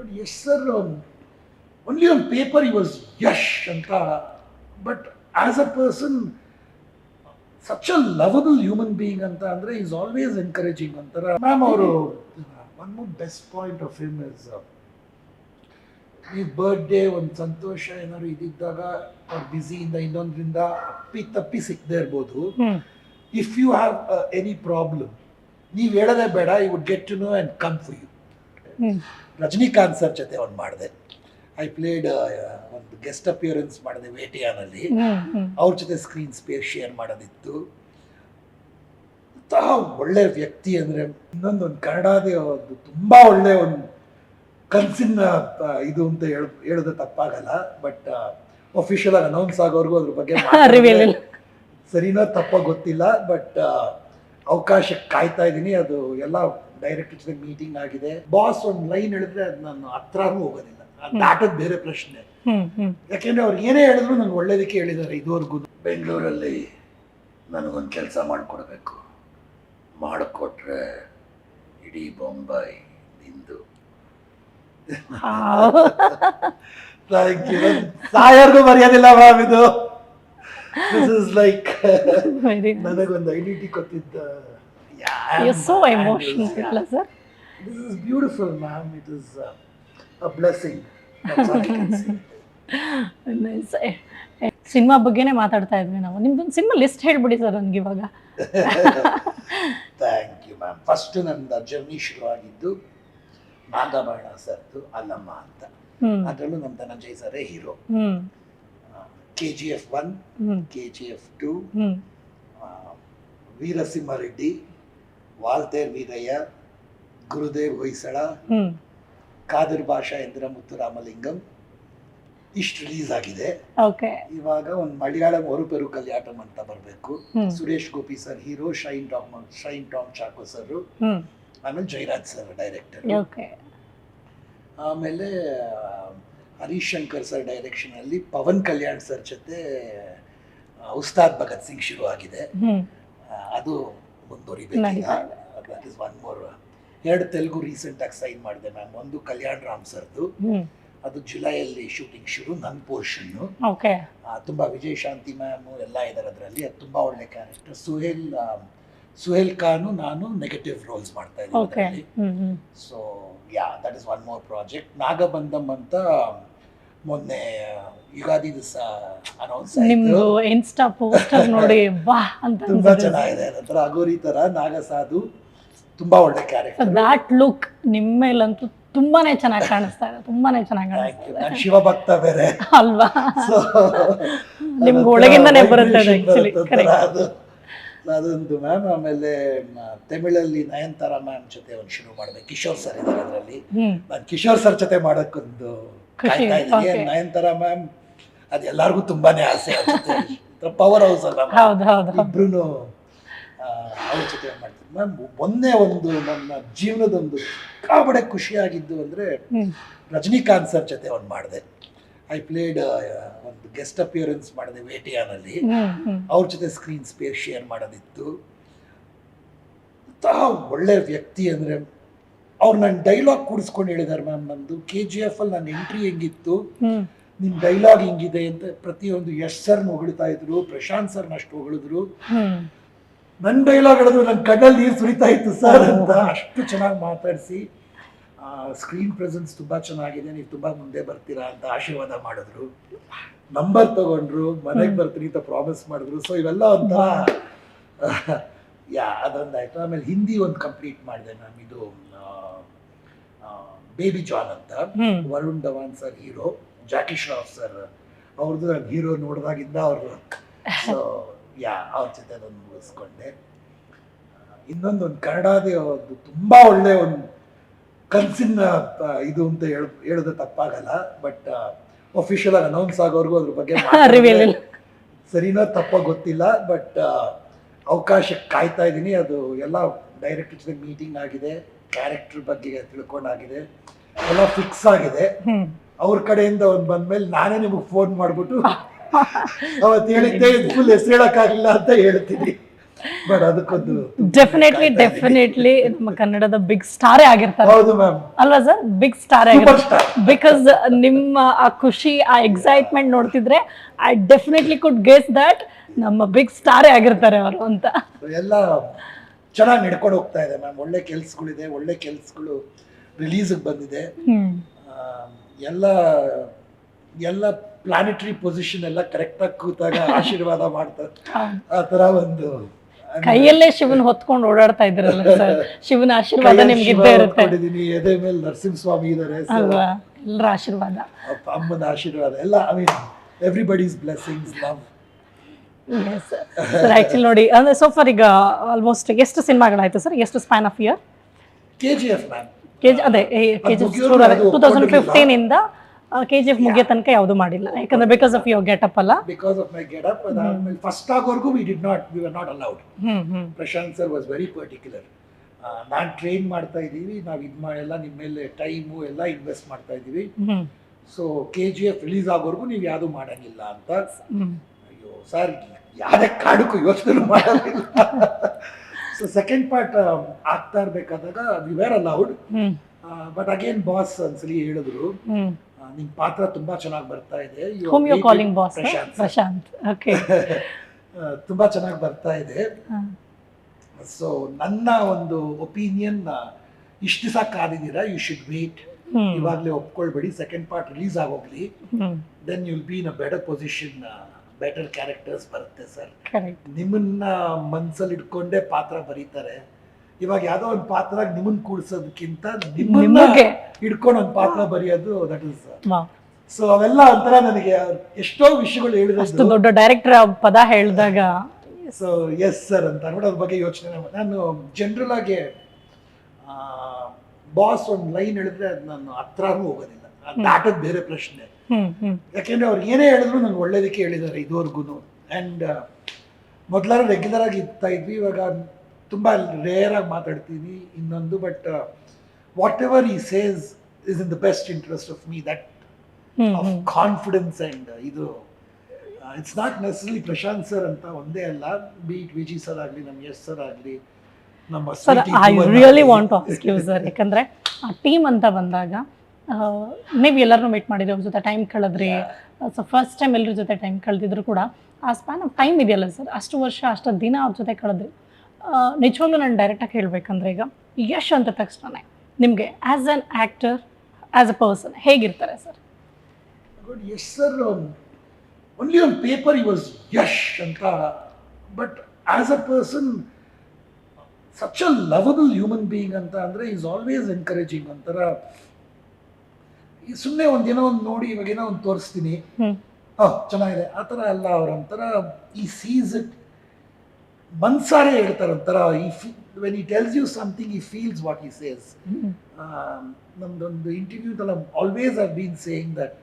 But Yash sir only on paper he was Yash ಅಂತ but as a person such a lovable human being ಅಂತ ಅಂದರೆ is always encouraging ಅಂತಾರ ma'am ಅವರು one more best point of him is ಈ birthday ಒಂದು ಸಂತೋಷ ಏನಾದ್ರು ಇದ್ದಿದ್ದಾಗ ಅವ್ರು ಬ್ಯುಸಿಯಿಂದ ಇನ್ನೊಂದರಿಂದ ಅಪ್ಪಿ ತಪ್ಪಿ ಸಿಕ್ಕದೆ ಇರ್ಬೋದು. If you have any problem ನೀವು ಹೇಳೋದೇ ಬೇಡ you would get to know and come ಫು ಯು ರಜನಿಕಾಂತ್ ಸರ್ ಜೊತೆ ಒಂದು ಮಾಡಿದೆ. ಐ ಪ್ಲೇಡ್ ಒಂದು ಗೆಸ್ಟ್ ಅಪಿಯರೆನ್ಸ್ ಮಾಡಿದೆ ವೇಟಿಯಾನಲ್ಲಿ. ಅವ್ರ ಜೊತೆ ಸ್ಕ್ರೀನ್ ಸ್ಪೇಸ್ ಶೇರ್ ಮಾಡೋದಿತ್ತು. ಅಂತಹ ಒಳ್ಳೆ ವ್ಯಕ್ತಿ ಅಂದರೆ ಇನ್ನೊಂದು ಒಂದು ಕನ್ನಡದೇ ಒಂದು ತುಂಬ ಒಳ್ಳೆ ಒಂದು ಕನಸಿನ ಇದು ಅಂತ ಹೇಳ ಹೇಳೋದು ತಪ್ಪಾಗಲ್ಲ. ಬಟ್ ಅಫಿಷಿಯಲ್ ಆಗಿ ಅನೌನ್ಸ್ ಆಗೋರ್ಗು ಅದ್ರ ಬಗ್ಗೆ. ಸರಿನೋ ತಪ್ಪ ಗೊತ್ತಿಲ್ಲ. ಬಟ್ ಅವಕಾಶಕ್ಕೆ ಕಾಯ್ತಾ ಇದ್ದೀನಿ ಅದು ಎಲ್ಲ ಡೈರೆಕ್ಟರ್ ಜೊತೆ ಮೀಟಿಂಗ್ ಆಗಿದೆ. ಬಾಸ್ ಒಂದು ಲೈನ್ ಹೇಳಿದ್ರೆ ಅದು ನಾನು ಹತ್ರನೂ ಹೋಗೋದಿಲ್ಲ. ಅದು ದಾಟೋದು ಬೇರೆ ಪ್ರಶ್ನೆ. ಯಾಕೆಂದ್ರೆ ಅವ್ರು ಏನೇ ಹೇಳಿದ್ರು ನನಗೆ ಒಳ್ಳೇದಕ್ಕೆ ಹೇಳಿದ್ದಾರೆ ಇದುವರೆಗೂ. ಬೆಂಗಳೂರಲ್ಲಿ ನನಗೊಂದು ಕೆಲಸ ಮಾಡಿಕೊಡ್ಬೇಕು. ಮಾಡಿಕೊಟ್ರೆ ಇಡೀ ಬೊಂಬೈ ನಿಂದು. ಥ್ಯಾಂಕ್ ಯು ಸಾಯರ್ಗೂ ಮರ್ಯಾದಿಲ್ಲ ಮ್ಯಾಮ್ ಇದು. ದಿಸ್ ಇಸ್ ಲೈಕ್ ನನಗೊಂದು ಐಡೆಂಟಿ ಕೊಟ್ಟಿದ್ದ you beautiful, ma'am. It sir uh, is beautiful ma'am it is can say. Cinema ಬಗ್ಗೆನೇ ಮಾತಾಡ್ತಾ ಇದ್ವಿ ನಾವು. ನಿಮ್ದೊಂದು ಸಿನಿಮಾ ಲಿಸ್ಟ್ ಹೇಳ್ಬಿಡಿ ಸರ್ ನನ್ಗೆ ಇವಾಗ. ಥ್ಯಾಂಕ್ ಯು ಮ್ಯಾಮ್ ಫಸ್ಟ್ ನನ್ನ ಜರ್ನಿ ಶುರುವಾಗಿದ್ದು ನಾಗಬಾಣ ಸರ್ದು ಅಲ್ಲಮ್ಮ ಅಂತ. ಅದರಲ್ಲೂ ನಮ್ಮ Dhananjay ಸರೇ hero K G F one K G F two Veerasimha Veerasimha Reddy Waltair Veerayya Gurudev Hoysala Kadar Basha Indra Muthu Ramalingam ಇಷ್ಟು ರಿಲೀಸ್ ಆಗಿದೆ. ಇವಾಗ ಒಂದು ಮಲಯಾಳಂ ಹೊರಪೆರು ಕಲ್ಯಾಟಂ ಅಂತ ಬರಬೇಕು. Suresh Gopi sir hero Shine Tom Shine Tom Chacko sir ಆಮೇಲೆ Jayaraj sir director ಆಮೇಲೆ Harish Shankar sir direction ಅಲ್ಲಿ ಪವನ್ ಕಲ್ಯಾಣ್ ಸರ್ ಜೊತೆ ಉಸ್ತಾದ್ ಭಗತ್ ಸಿಂಗ್ ಶುರು ಆಗಿದೆ. ಅದು ಮುಂದುವರಿಬೇಕೀಗ ದಟ್ ಇಸ್ ಒನ್ ಮೋರ್ ಎರಡು ತೆಲುಗು ರೀಸೆಂಟ್ ಆಗಿ ಸೈನ್ ಮಾಡಿದೆ ಮ್ಯಾಮ್ ಒಂದು ಕಲ್ಯಾಣ್ ರಾಮ್ ಸರ್ದು ಅದು ಜುಲೈಯಲ್ಲಿ ಶೂಟಿಂಗ್ ಶುರು ನನ್ನ ಪೋರ್ಷನ್ ಓಕೆ ತುಂಬ ವಿಜಯ್ ಶಾಂತಿ ಮ್ಯಾಮ್ ಎಲ್ಲ ಇದ್ದಾರೆ ಅದರಲ್ಲಿ ಅದು ತುಂಬಾ ಒಳ್ಳೆ ಕ್ಯಾರೆಕ್ಟರ್ ಸುಹೇಲ್ ಸುಹೇಲ್ ಖಾನು ನಾನು ನೆಗೆಟಿವ್ ರೋಲ್ಸ್ ಮಾಡ್ತಾ ಓಕೆ ಇದ್ದೀನಿ so yeah that is one more project Nagabandham ಅಂತ ಮೊನ್ನೆ ಯುಗಾದಿ ದಿವಸ ಅನೌನ್ಸ್ ನಿಮ್ದು ಇನ್ಸ್ಟಾ ಪೋಸ್ಟರ್ ನೋಡಿ ಬಾ ಅಂತ ತುಂಬಾ ಚೆನ್ನಾಗಿದೆ. ನಂತರ ಅಗೋರಿ ತರ ನಾಗಸಾಧು ತುಂಬಾ ಒಳ್ಳೆ ಕ್ಯಾರೆಕ್ಟರ್ ದಾಟ್ ಲುಕ್ ನಿಮ್ಮ ಮೇಲಂತೂ ತುಂಬಾನೇ ಚೆನ್ನಾಗಿ ಕಾಣಿಸ್ತಾ ಇದೆ. ತುಂಬಾನೇ ಚೆನ್ನಾಗಿ ಕಾಣಿಸ್ತಾ ಇದೆ. ಶಿವಭಕ್ತ ಬೇರೆ. ಅಲ್ವಾ? ನಿಮ್ಗೆ ಒಳಗಿಂದನೇ ಬರುತ್ತೆ ಅದು ಆಕ್ಚುಲಿ ಕರೆಕ್ಟ್ ಅದು ಅದೊಂದು ಮ್ಯಾಮ್ ಆಮೇಲೆ ತಮಿಳಲ್ಲಿ ನಯನ್ತಾರ ಮ್ಯಾಮ್ ಜೊತೆ ಒಂದು ಶುರು ಮಾಡಿದೆ. ಕಿಶೋರ್ ಸರ್ ಇದ್ದಾರೆ ಅದರಲ್ಲಿ. ನಾನು ಕಿಶೋರ್ ಸರ್ ಜೊತೆ ಮಾಡೋಕ್ಕೊಂದು ಕಾಯ್ತಾ ಇದ್ದೀನಿ. ನಯನತಾರ ಮ್ಯಾಮ್ ಅದು ಎಲ್ಲರಿಗೂ ತುಂಬಾನೇ ಆಸೆ ಪವರ್ ಹೌಸ್ ಅಲ್ಲ ಇಬ್ರು ಅವ್ರ ಜೊತೆ ಮಾಡ್ತೀನಿ ಮ್ಯಾಮ್ ಒಂದೇ ಒಂದು ನನ್ನ ಜೀವನದೊಂದು ಕಾಬಡೆ ಖುಷಿಯಾಗಿದ್ದು ಅಂದರೆ ರಜನಿಕಾಂತ್ ಸರ್ ಜೊತೆ ಒಂದು ಮಾಡಿದೆ. ಐ ಪ್ಲೇಡ್ ಒಂದು ಗೆಸ್ಟ್ ಅಪಿಯರೆನ್ಸ್ ಮಾಡಿದೆ ವೇಟಿಯಾನಲ್ಲಿ. ಅವ್ರ ಜೊತೆ ಸ್ಕ್ರೀನ್ ಸ್ಪೇಸ್ ಶೇರ್ ಮಾಡೋದಿತ್ತು. ಅಂತಹ ಒಳ್ಳೆ ವ್ಯಕ್ತಿ ಅಂದರೆ ಅವ್ರು ನನ್ನ ಡೈಲಾಗ್ ಕೂಡಿಸ್ಕೊಂಡು ಹೇಳಿದ್ದಾರೆ ಮ್ಯಾಮ್ ನಂದು. ಕೆ ಜಿ ಎಫ್ ಅಲ್ಲಿ ನನ್ನ ಎಂಟ್ರಿ ಹೆಂಗಿತ್ತು? ನಿಮ್ ನಿಮ್ಮ ಡೈಲಾಗ್ ಹಿಂಗಿದೆ ಅಂತ ಪ್ರತಿಯೊಂದು ಯಶ್ ಸರ್ನ ಹೊಗಳ್ತಾ ಇದ್ರು ಪ್ರಶಾಂತ್ ಸರ್ನ ಅಷ್ಟು ಹೊಗಳಿದ್ರು. ನನ್ನ ಡೈಲಾಗ್ ಹೇಳಿದ್ರು ನನ್ನ ಕಣ್ಣಲ್ಲಿ ನೀರು ಸುರಿತಾ ಇತ್ತು ಸರ್ ಅಂತ ಅಷ್ಟು ಚೆನ್ನಾಗಿ ಮಾತಾಡಿಸಿ ಸ್ಕ್ರೀನ್ ಪ್ರೆಸೆನ್ಸ್ ತುಂಬಾ ಚೆನ್ನಾಗಿದೆ ನೀವು ತುಂಬ ಮುಂದೆ ಬರ್ತೀರಾ ಅಂತ ಆಶೀರ್ವಾದ ಮಾಡಿದ್ರು. ನಂಬರ್ ತಗೊಂಡ್ರು ಮನೆಗೆ ಬರ್ತೀನಿ ಅಂತ ಪ್ರಾಮಿಸ್ ಮಾಡಿದ್ರು. ಸೊ ಇವೆಲ್ಲ ಅಂತ ಯಾ ಅದೊಂದಾಯ್ತು ಆಮೇಲೆ ಹಿಂದಿ ಒಂದು ಕಂಪ್ಲೀಟ್ ಮಾಡಿದೆ ಮ್ಯಾಮ್ ಇದು. ಬೇಬಿ ಜಾನ್ ಅಂತ Varun Dhawan sir hero Jackie Shroff sir ಅವ್ರದ್ದು ನಾನು ಹೀರೋ ನೋಡಿದಾಗಿಂದ ಅವರು ಸೊ ಯಾ ಅವ್ರ ಜೊತೆ ಅದನ್ನು ಮುಗಿಸ್ಕೊಂಡೆ. ಇನ್ನೊಂದು ಒಂದು ಕನ್ನಡದೇ ಒಂದು ತುಂಬ ಒಳ್ಳೆ ಒಂದು ಕನಸಿನ ಇದು ಅಂತ ಹೇಳ ಹೇಳೋದು ತಪ್ಪಾಗಲ್ಲ ಬಟ್ ಅಫಿಷಿಯಲ್ ಆಗಿ ಅನೌನ್ಸ್ ಆಗೋರ್ಗು ಅದ್ರ ಬಗ್ಗೆ. ಸರಿನೋ ತಪ್ಪ ಗೊತ್ತಿಲ್ಲ ಬಟ್ ಅವಕಾಶ ಕಾಯ್ತಾ ಇದ್ದೀನಿ. ಅದು ಎಲ್ಲ ಡೈರೆಕ್ಟರ್ ಜೊತೆ ಮೀಟಿಂಗ್ ಆಗಿದೆ. ಕ್ಯಾರೆಕ್ಟರ್ ಬಗ್ಗೆ ತಿಳ್ಕೊಂಡಾಗಿದೆ ಎಲ್ಲ ಫಿಕ್ಸ್ ಆಗಿದೆ. ಅವ್ರ ಕಡೆಯಿಂದ ಒಂದು ಬಂದ್ಮೇಲೆ ನಾನೇ ನಿಮಗೆ ಫೋನ್ ಮಾಡಿಬಿಟ್ಟು ಅವತ್ತು ಹೇಳಿದ್ದೆ ಫುಲ್ ಹೆಸರು ಅಂತ ಹೇಳ್ತೀನಿ. ಬಟ್ ಅದಕ್ಕೊಂದು ಡೆಫಿನೆಟ್ಲಿ ಡೆಫಿನೆಟ್ಲಿ ನಮ್ಮ ಕನ್ನಡದ ಬಿಗ್ ಸ್ಟಾರೇ ಆಗಿರ್ತಾರೆ. ಹೌದು ಮ್ಯಾಮ್ ಅಲ್ವಾ ಸರ್ ಬಿಗ್ ಸ್ಟಾರ್ ಆಗಿರ್ತಾರೆ. ಬಿಕಾಸ್ ನಿಮ್ಮ ಆ ಖುಷಿ ಆ ಎಕ್ಸೈಟ್ಮೆಂಟ್ ನೋಡ್ತಿದ್ರೆ I definitely could guess that ನಮ್ಮ ಬಿಗ್ ಸ್ಟಾರೇ ಆಗಿರ್ತಾರೆ ಅವರು ಅಂತ. ಎಲ್ಲ ಚೆನ್ನಾಗಿ ನಡ್ಕೊಂಡು ಹೋಗ್ತಾ ಇದೆ ಮ್ಯಾಮ್. ಒಳ್ಳೆ ಕೆಲ್ಸಗಳಿದೆ ಒಳ್ಳೆ ಕೆಲ್ಸಗಳು ರಿಲೀಸ್ಗೆ ಬಂದಿದೆ. ಎಲ್ಲ ಎಲ್ಲ ಪ್ಲಾನೆಟರಿ ಪೊಸಿಷನ್ ಎಲ್ಲ ಕರೆಕ್ಟಾಗಿ ಕೂತಾಗ ಆಶೀರ್ವಾದ ಮಾಡ್ತಾರೆ ಆ ತರ ಒಂದು ಕೈಯಲ್ಲೇ ಶಿವನ್ ಹೊತ್ಕೊಂಡು ಓಡಾಡ್ತಾ ಇದ್ರಲ್ಲ ಸರ್. ಶಿವನ ಆಶೀರ್ವಾದ ನಿಮ್ಗೆ ಇದ್ದೇ ಇರುತ್ತೆ. ಎದೆ ಮೇಲೆ ನರಸಿಂಹಸ್ವಾಮಿ ಇದ್ದಾರೆ ಅಲ್ವಾ? ಎಲ್ಲರ ಆಶೀರ್ವಾದ. ಅಮ್ಮನ ಆಶೀರ್ವಾದ ಎಲ್ಲ I mean everybody's blessings love sir actually ನೋಡಿ ಅಂದರೆ ಸೊ ಫಾರ್ ಈಗ ಆಲ್ಮೋಸ್ಟ್ ಎಷ್ಟು ಸಿನಿಮಾಗಳಾಯ್ತು ಸರ್ ಎಷ್ಟು span of year K G F ma'am K G ಅದೇ ಕೆ ಜಿ ಟೂ ತೌಸಂಡ್ ಒಪ್ಕೊಂಡಿರ್ಲಿಲ್ಲ. ಫಿಫ್ಟೀನ್ ಇಂದ ಕೆ ಜಿ ಎಫ್ ಮುಗಿಯೋ ತನಕ ಯಾವುದು ಮಾಡಿಲ್ಲ. ಯಾಕಂದ್ರೆ ಬಿಕಾಸ್ ಆಫ್ ಯುವರ್ ಅಪ್ ಅಲ್ಲ. Because of my get up ಅದಾದ್ಮೇಲೆ ಫಸ್ಟ್ ಆಗೋವರೆಗೂ we did not we were not allowed Prashanth sir was very particular ನಾನು ಟ್ರೈನ್ ಮಾಡ್ತಾ ಇದ್ದೀವಿ ನಾವು ಇದು ಮಾಡೆಲ್ಲ ನಿಮ್ಮ ಮೇಲೆ ಟೈಮು ಎಲ್ಲ ಇನ್ವೆಸ್ಟ್ ಮಾಡ್ತಾ ಇದ್ದೀವಿ. So K G F release ಆಗೋವರೆಗೂ ನೀವು ಯಾವುದು ಮಾಡಂಗಿಲ್ಲ ಅಂತ. ಅಯ್ಯೋ ಸರ್ ಯಾವುದೇ ಕಾಡಕ್ಕೂ ಯೋಚನೆ ಮಾಡಲಿಲ್ಲ. ಸೊ ಸೆಕೆಂಡ್ ಪಾರ್ಟ್ ಆಗ್ತಾ ಇರಬೇಕಾದಾಗ we were allowed but again boss honestly ಹೇಳಿದ್ರು. ನಿಮ್ ಪಾತ್ರ ತುಂಬಾ ಚೆನ್ನಾಗಿ ಬರ್ತಾ ಇದೆ. ಪ್ರಶಾಂತ್ ಓಕೆ ಆ, ತುಂಬಾ ಚೆನ್ನಾಗಿ ಬರ್ತಾ ಇದೆ. ಸೊ ನನ್ನ ಒಂದು ಒಪಿನಿಯನ್ ಇಷ್ಟು ದಿವಸ ಕಾದಿದ್ದೀರಾ? ಯು ಶುಡ್ ವೇಟ್ ಇವಾಗಲೇ ಒಪ್ಕೊಳ್ಬೇಡಿ. Second part release ಆಗೋಗ್ಲಿ. Then you'll be in a better position better characters ಬರುತ್ತೆ ಸರ್ ನಿಮ್ಮನ್ನ ಮನ್ಸಲ್ಲಿ ಇಟ್ಕೊಂಡೇ ಪಾತ್ರ ಬರೀತಾರೆ. ಇವಾಗ ಯಾವ್ದೋ ಒಂದು ಪಾತ್ರ ನಿಮ್ಮನ್ನ ಕೂಡ್ಸೋದಕ್ಕಿಂತ ನಿಮ್ಮ. ಇಟ್ಕೊಂಡು ಒಂದು ಪಾತ್ರ ಬರೆಯೋದು ದಟ್ ಇಸ್ ಸೊ ಅವೆಲ್ಲ ಒಂಥರ ನನಗೆ ಎಷ್ಟೋ ವಿಷಯಗಳು ಅಷ್ಟು ದೊಡ್ಡ ಡೈರೆಕ್ಟರ್ ಪದ ಹೇಳಿದಾಗ. ಸೊ ಎಸ್ ಸರ್ ಅಂತ ಅನ್ಬಿಟ್ಟು ಅದ್ರ ಬಗ್ಗೆ ಯೋಚನೆ ನಾನು ಜನರಲ್ ಆಗಿ ಬಾಸ್ ಒಂದು ಲೈನ್ ಹೇಳಿದ್ರೆ ಅದು ನಾನು ಹತ್ರನೂ ಹೋಗೋದಿಲ್ಲ. ದಾಟೋದು ಬೇರೆ ಪ್ರಶ್ನೆ. ಯಾಕೆಂದ್ರೆ ಅವ್ರು ಏನೇ ಹೇಳಿದ್ರು ನಂಗೆ ಒಳ್ಳೇದಕ್ಕೆ ಹೇಳಿದ್ದಾರೆ ಇದುವರೆಗೂ ಅಂಡ್ ಮೊದಲಾರ ರೆಗ್ಯುಲರ್ ಆಗಿ ಇರ್ತಾ ಇದ್ವಿ ಇವಾಗ ತುಂಬಾ ರೇರ್ ಆಗಿ ಮಾತಾಡ್ತೀವಿ ಇನ್ನೊಂದು but whatever he says is in the best interest of me that of confidence and ಇದು it's not necessarily Prashanth sir ಅಂತ ಒಂದೇ ಅಲ್ಲ ಬೀಟ್ ವಿಜಿ ಸರ್ ಆಗಲಿ ನಮ್ಮ ಯಶ್ ಸರ್ ಆಗಲಿ ನಮ್ಮ sir I really want to ask you sir ಯಾಕಂದ್ರೆ ಆ ಟೀಮ್ ಅಂತ ಬಂದಾಗ ನೀವು ಎಲ್ಲರೂ ಮೀಟ್ ಮಾಡಿದ್ರೆ ಅವ್ರ ಜೊತೆ ಟೈಮ್ ಕಳೆದ್ರಿ ಸೊ ಫಸ್ಟ್ ಟೈಮ್ ಎಲ್ಲರ ಜೊತೆ ಟೈಮ್ ಕಳೆದಿದ್ರು ಕೂಡ ಆ ಸ್ಪ್ಯಾನ್ ಆಫ್ ಟೈಮ್ ಇದೆಯಲ್ಲ ಸರ್ ಅಷ್ಟು ವರ್ಷ ಅಷ್ಟು ದಿನ ಅವ್ರ ಜೊತೆ ಕಳೆದ್ರಿ. ನಿಜವಾಗ್ಲೂ ನಾನು ಡೈರೆಕ್ಟಾಗಿ ಹೇಳಬೇಕಂದ್ರೆ ಈಗ ಯಶ್ ಅಂತ ತಕ್ಷಣ ನಿಮಗೆ as an actor as a person ಹೇಗಿರ್ತಾರೆ sir good Yash sir only on paper he was Yash ಅಂತ but as a person such a lovable human being ಅಂತ ಅಂದರೆ ಈಸ್ ಆಲ್ವೇಸ್ ಎನ್ಕರೇಜಿಂಗ್ ಒಂಥರ ಸುಮ್ಮನೆ ಒಂದು ಏನೋ ಒಂದು ನೋಡಿ ಇವಾಗ ಏನೋ ಒಂದು ತೋರಿಸ್ತೀನಿ. ಹಾ ಚೆನ್ನಾಗಿದೆ. ಆ ಥರ ಅಲ್ಲ ಅವ್ರ ಒಂಥರ ಈ ಸೀಸ್ ಇಟ್ ಮನ್ಸಾರೆ ಹೇಳ್ತಾರೆ ಒಂಥರ he when he tells you something he feels what he says ನಮ್ದೊಂದು ಇಂಟರ್ವ್ಯೂದಲ್ಲ always I been saying that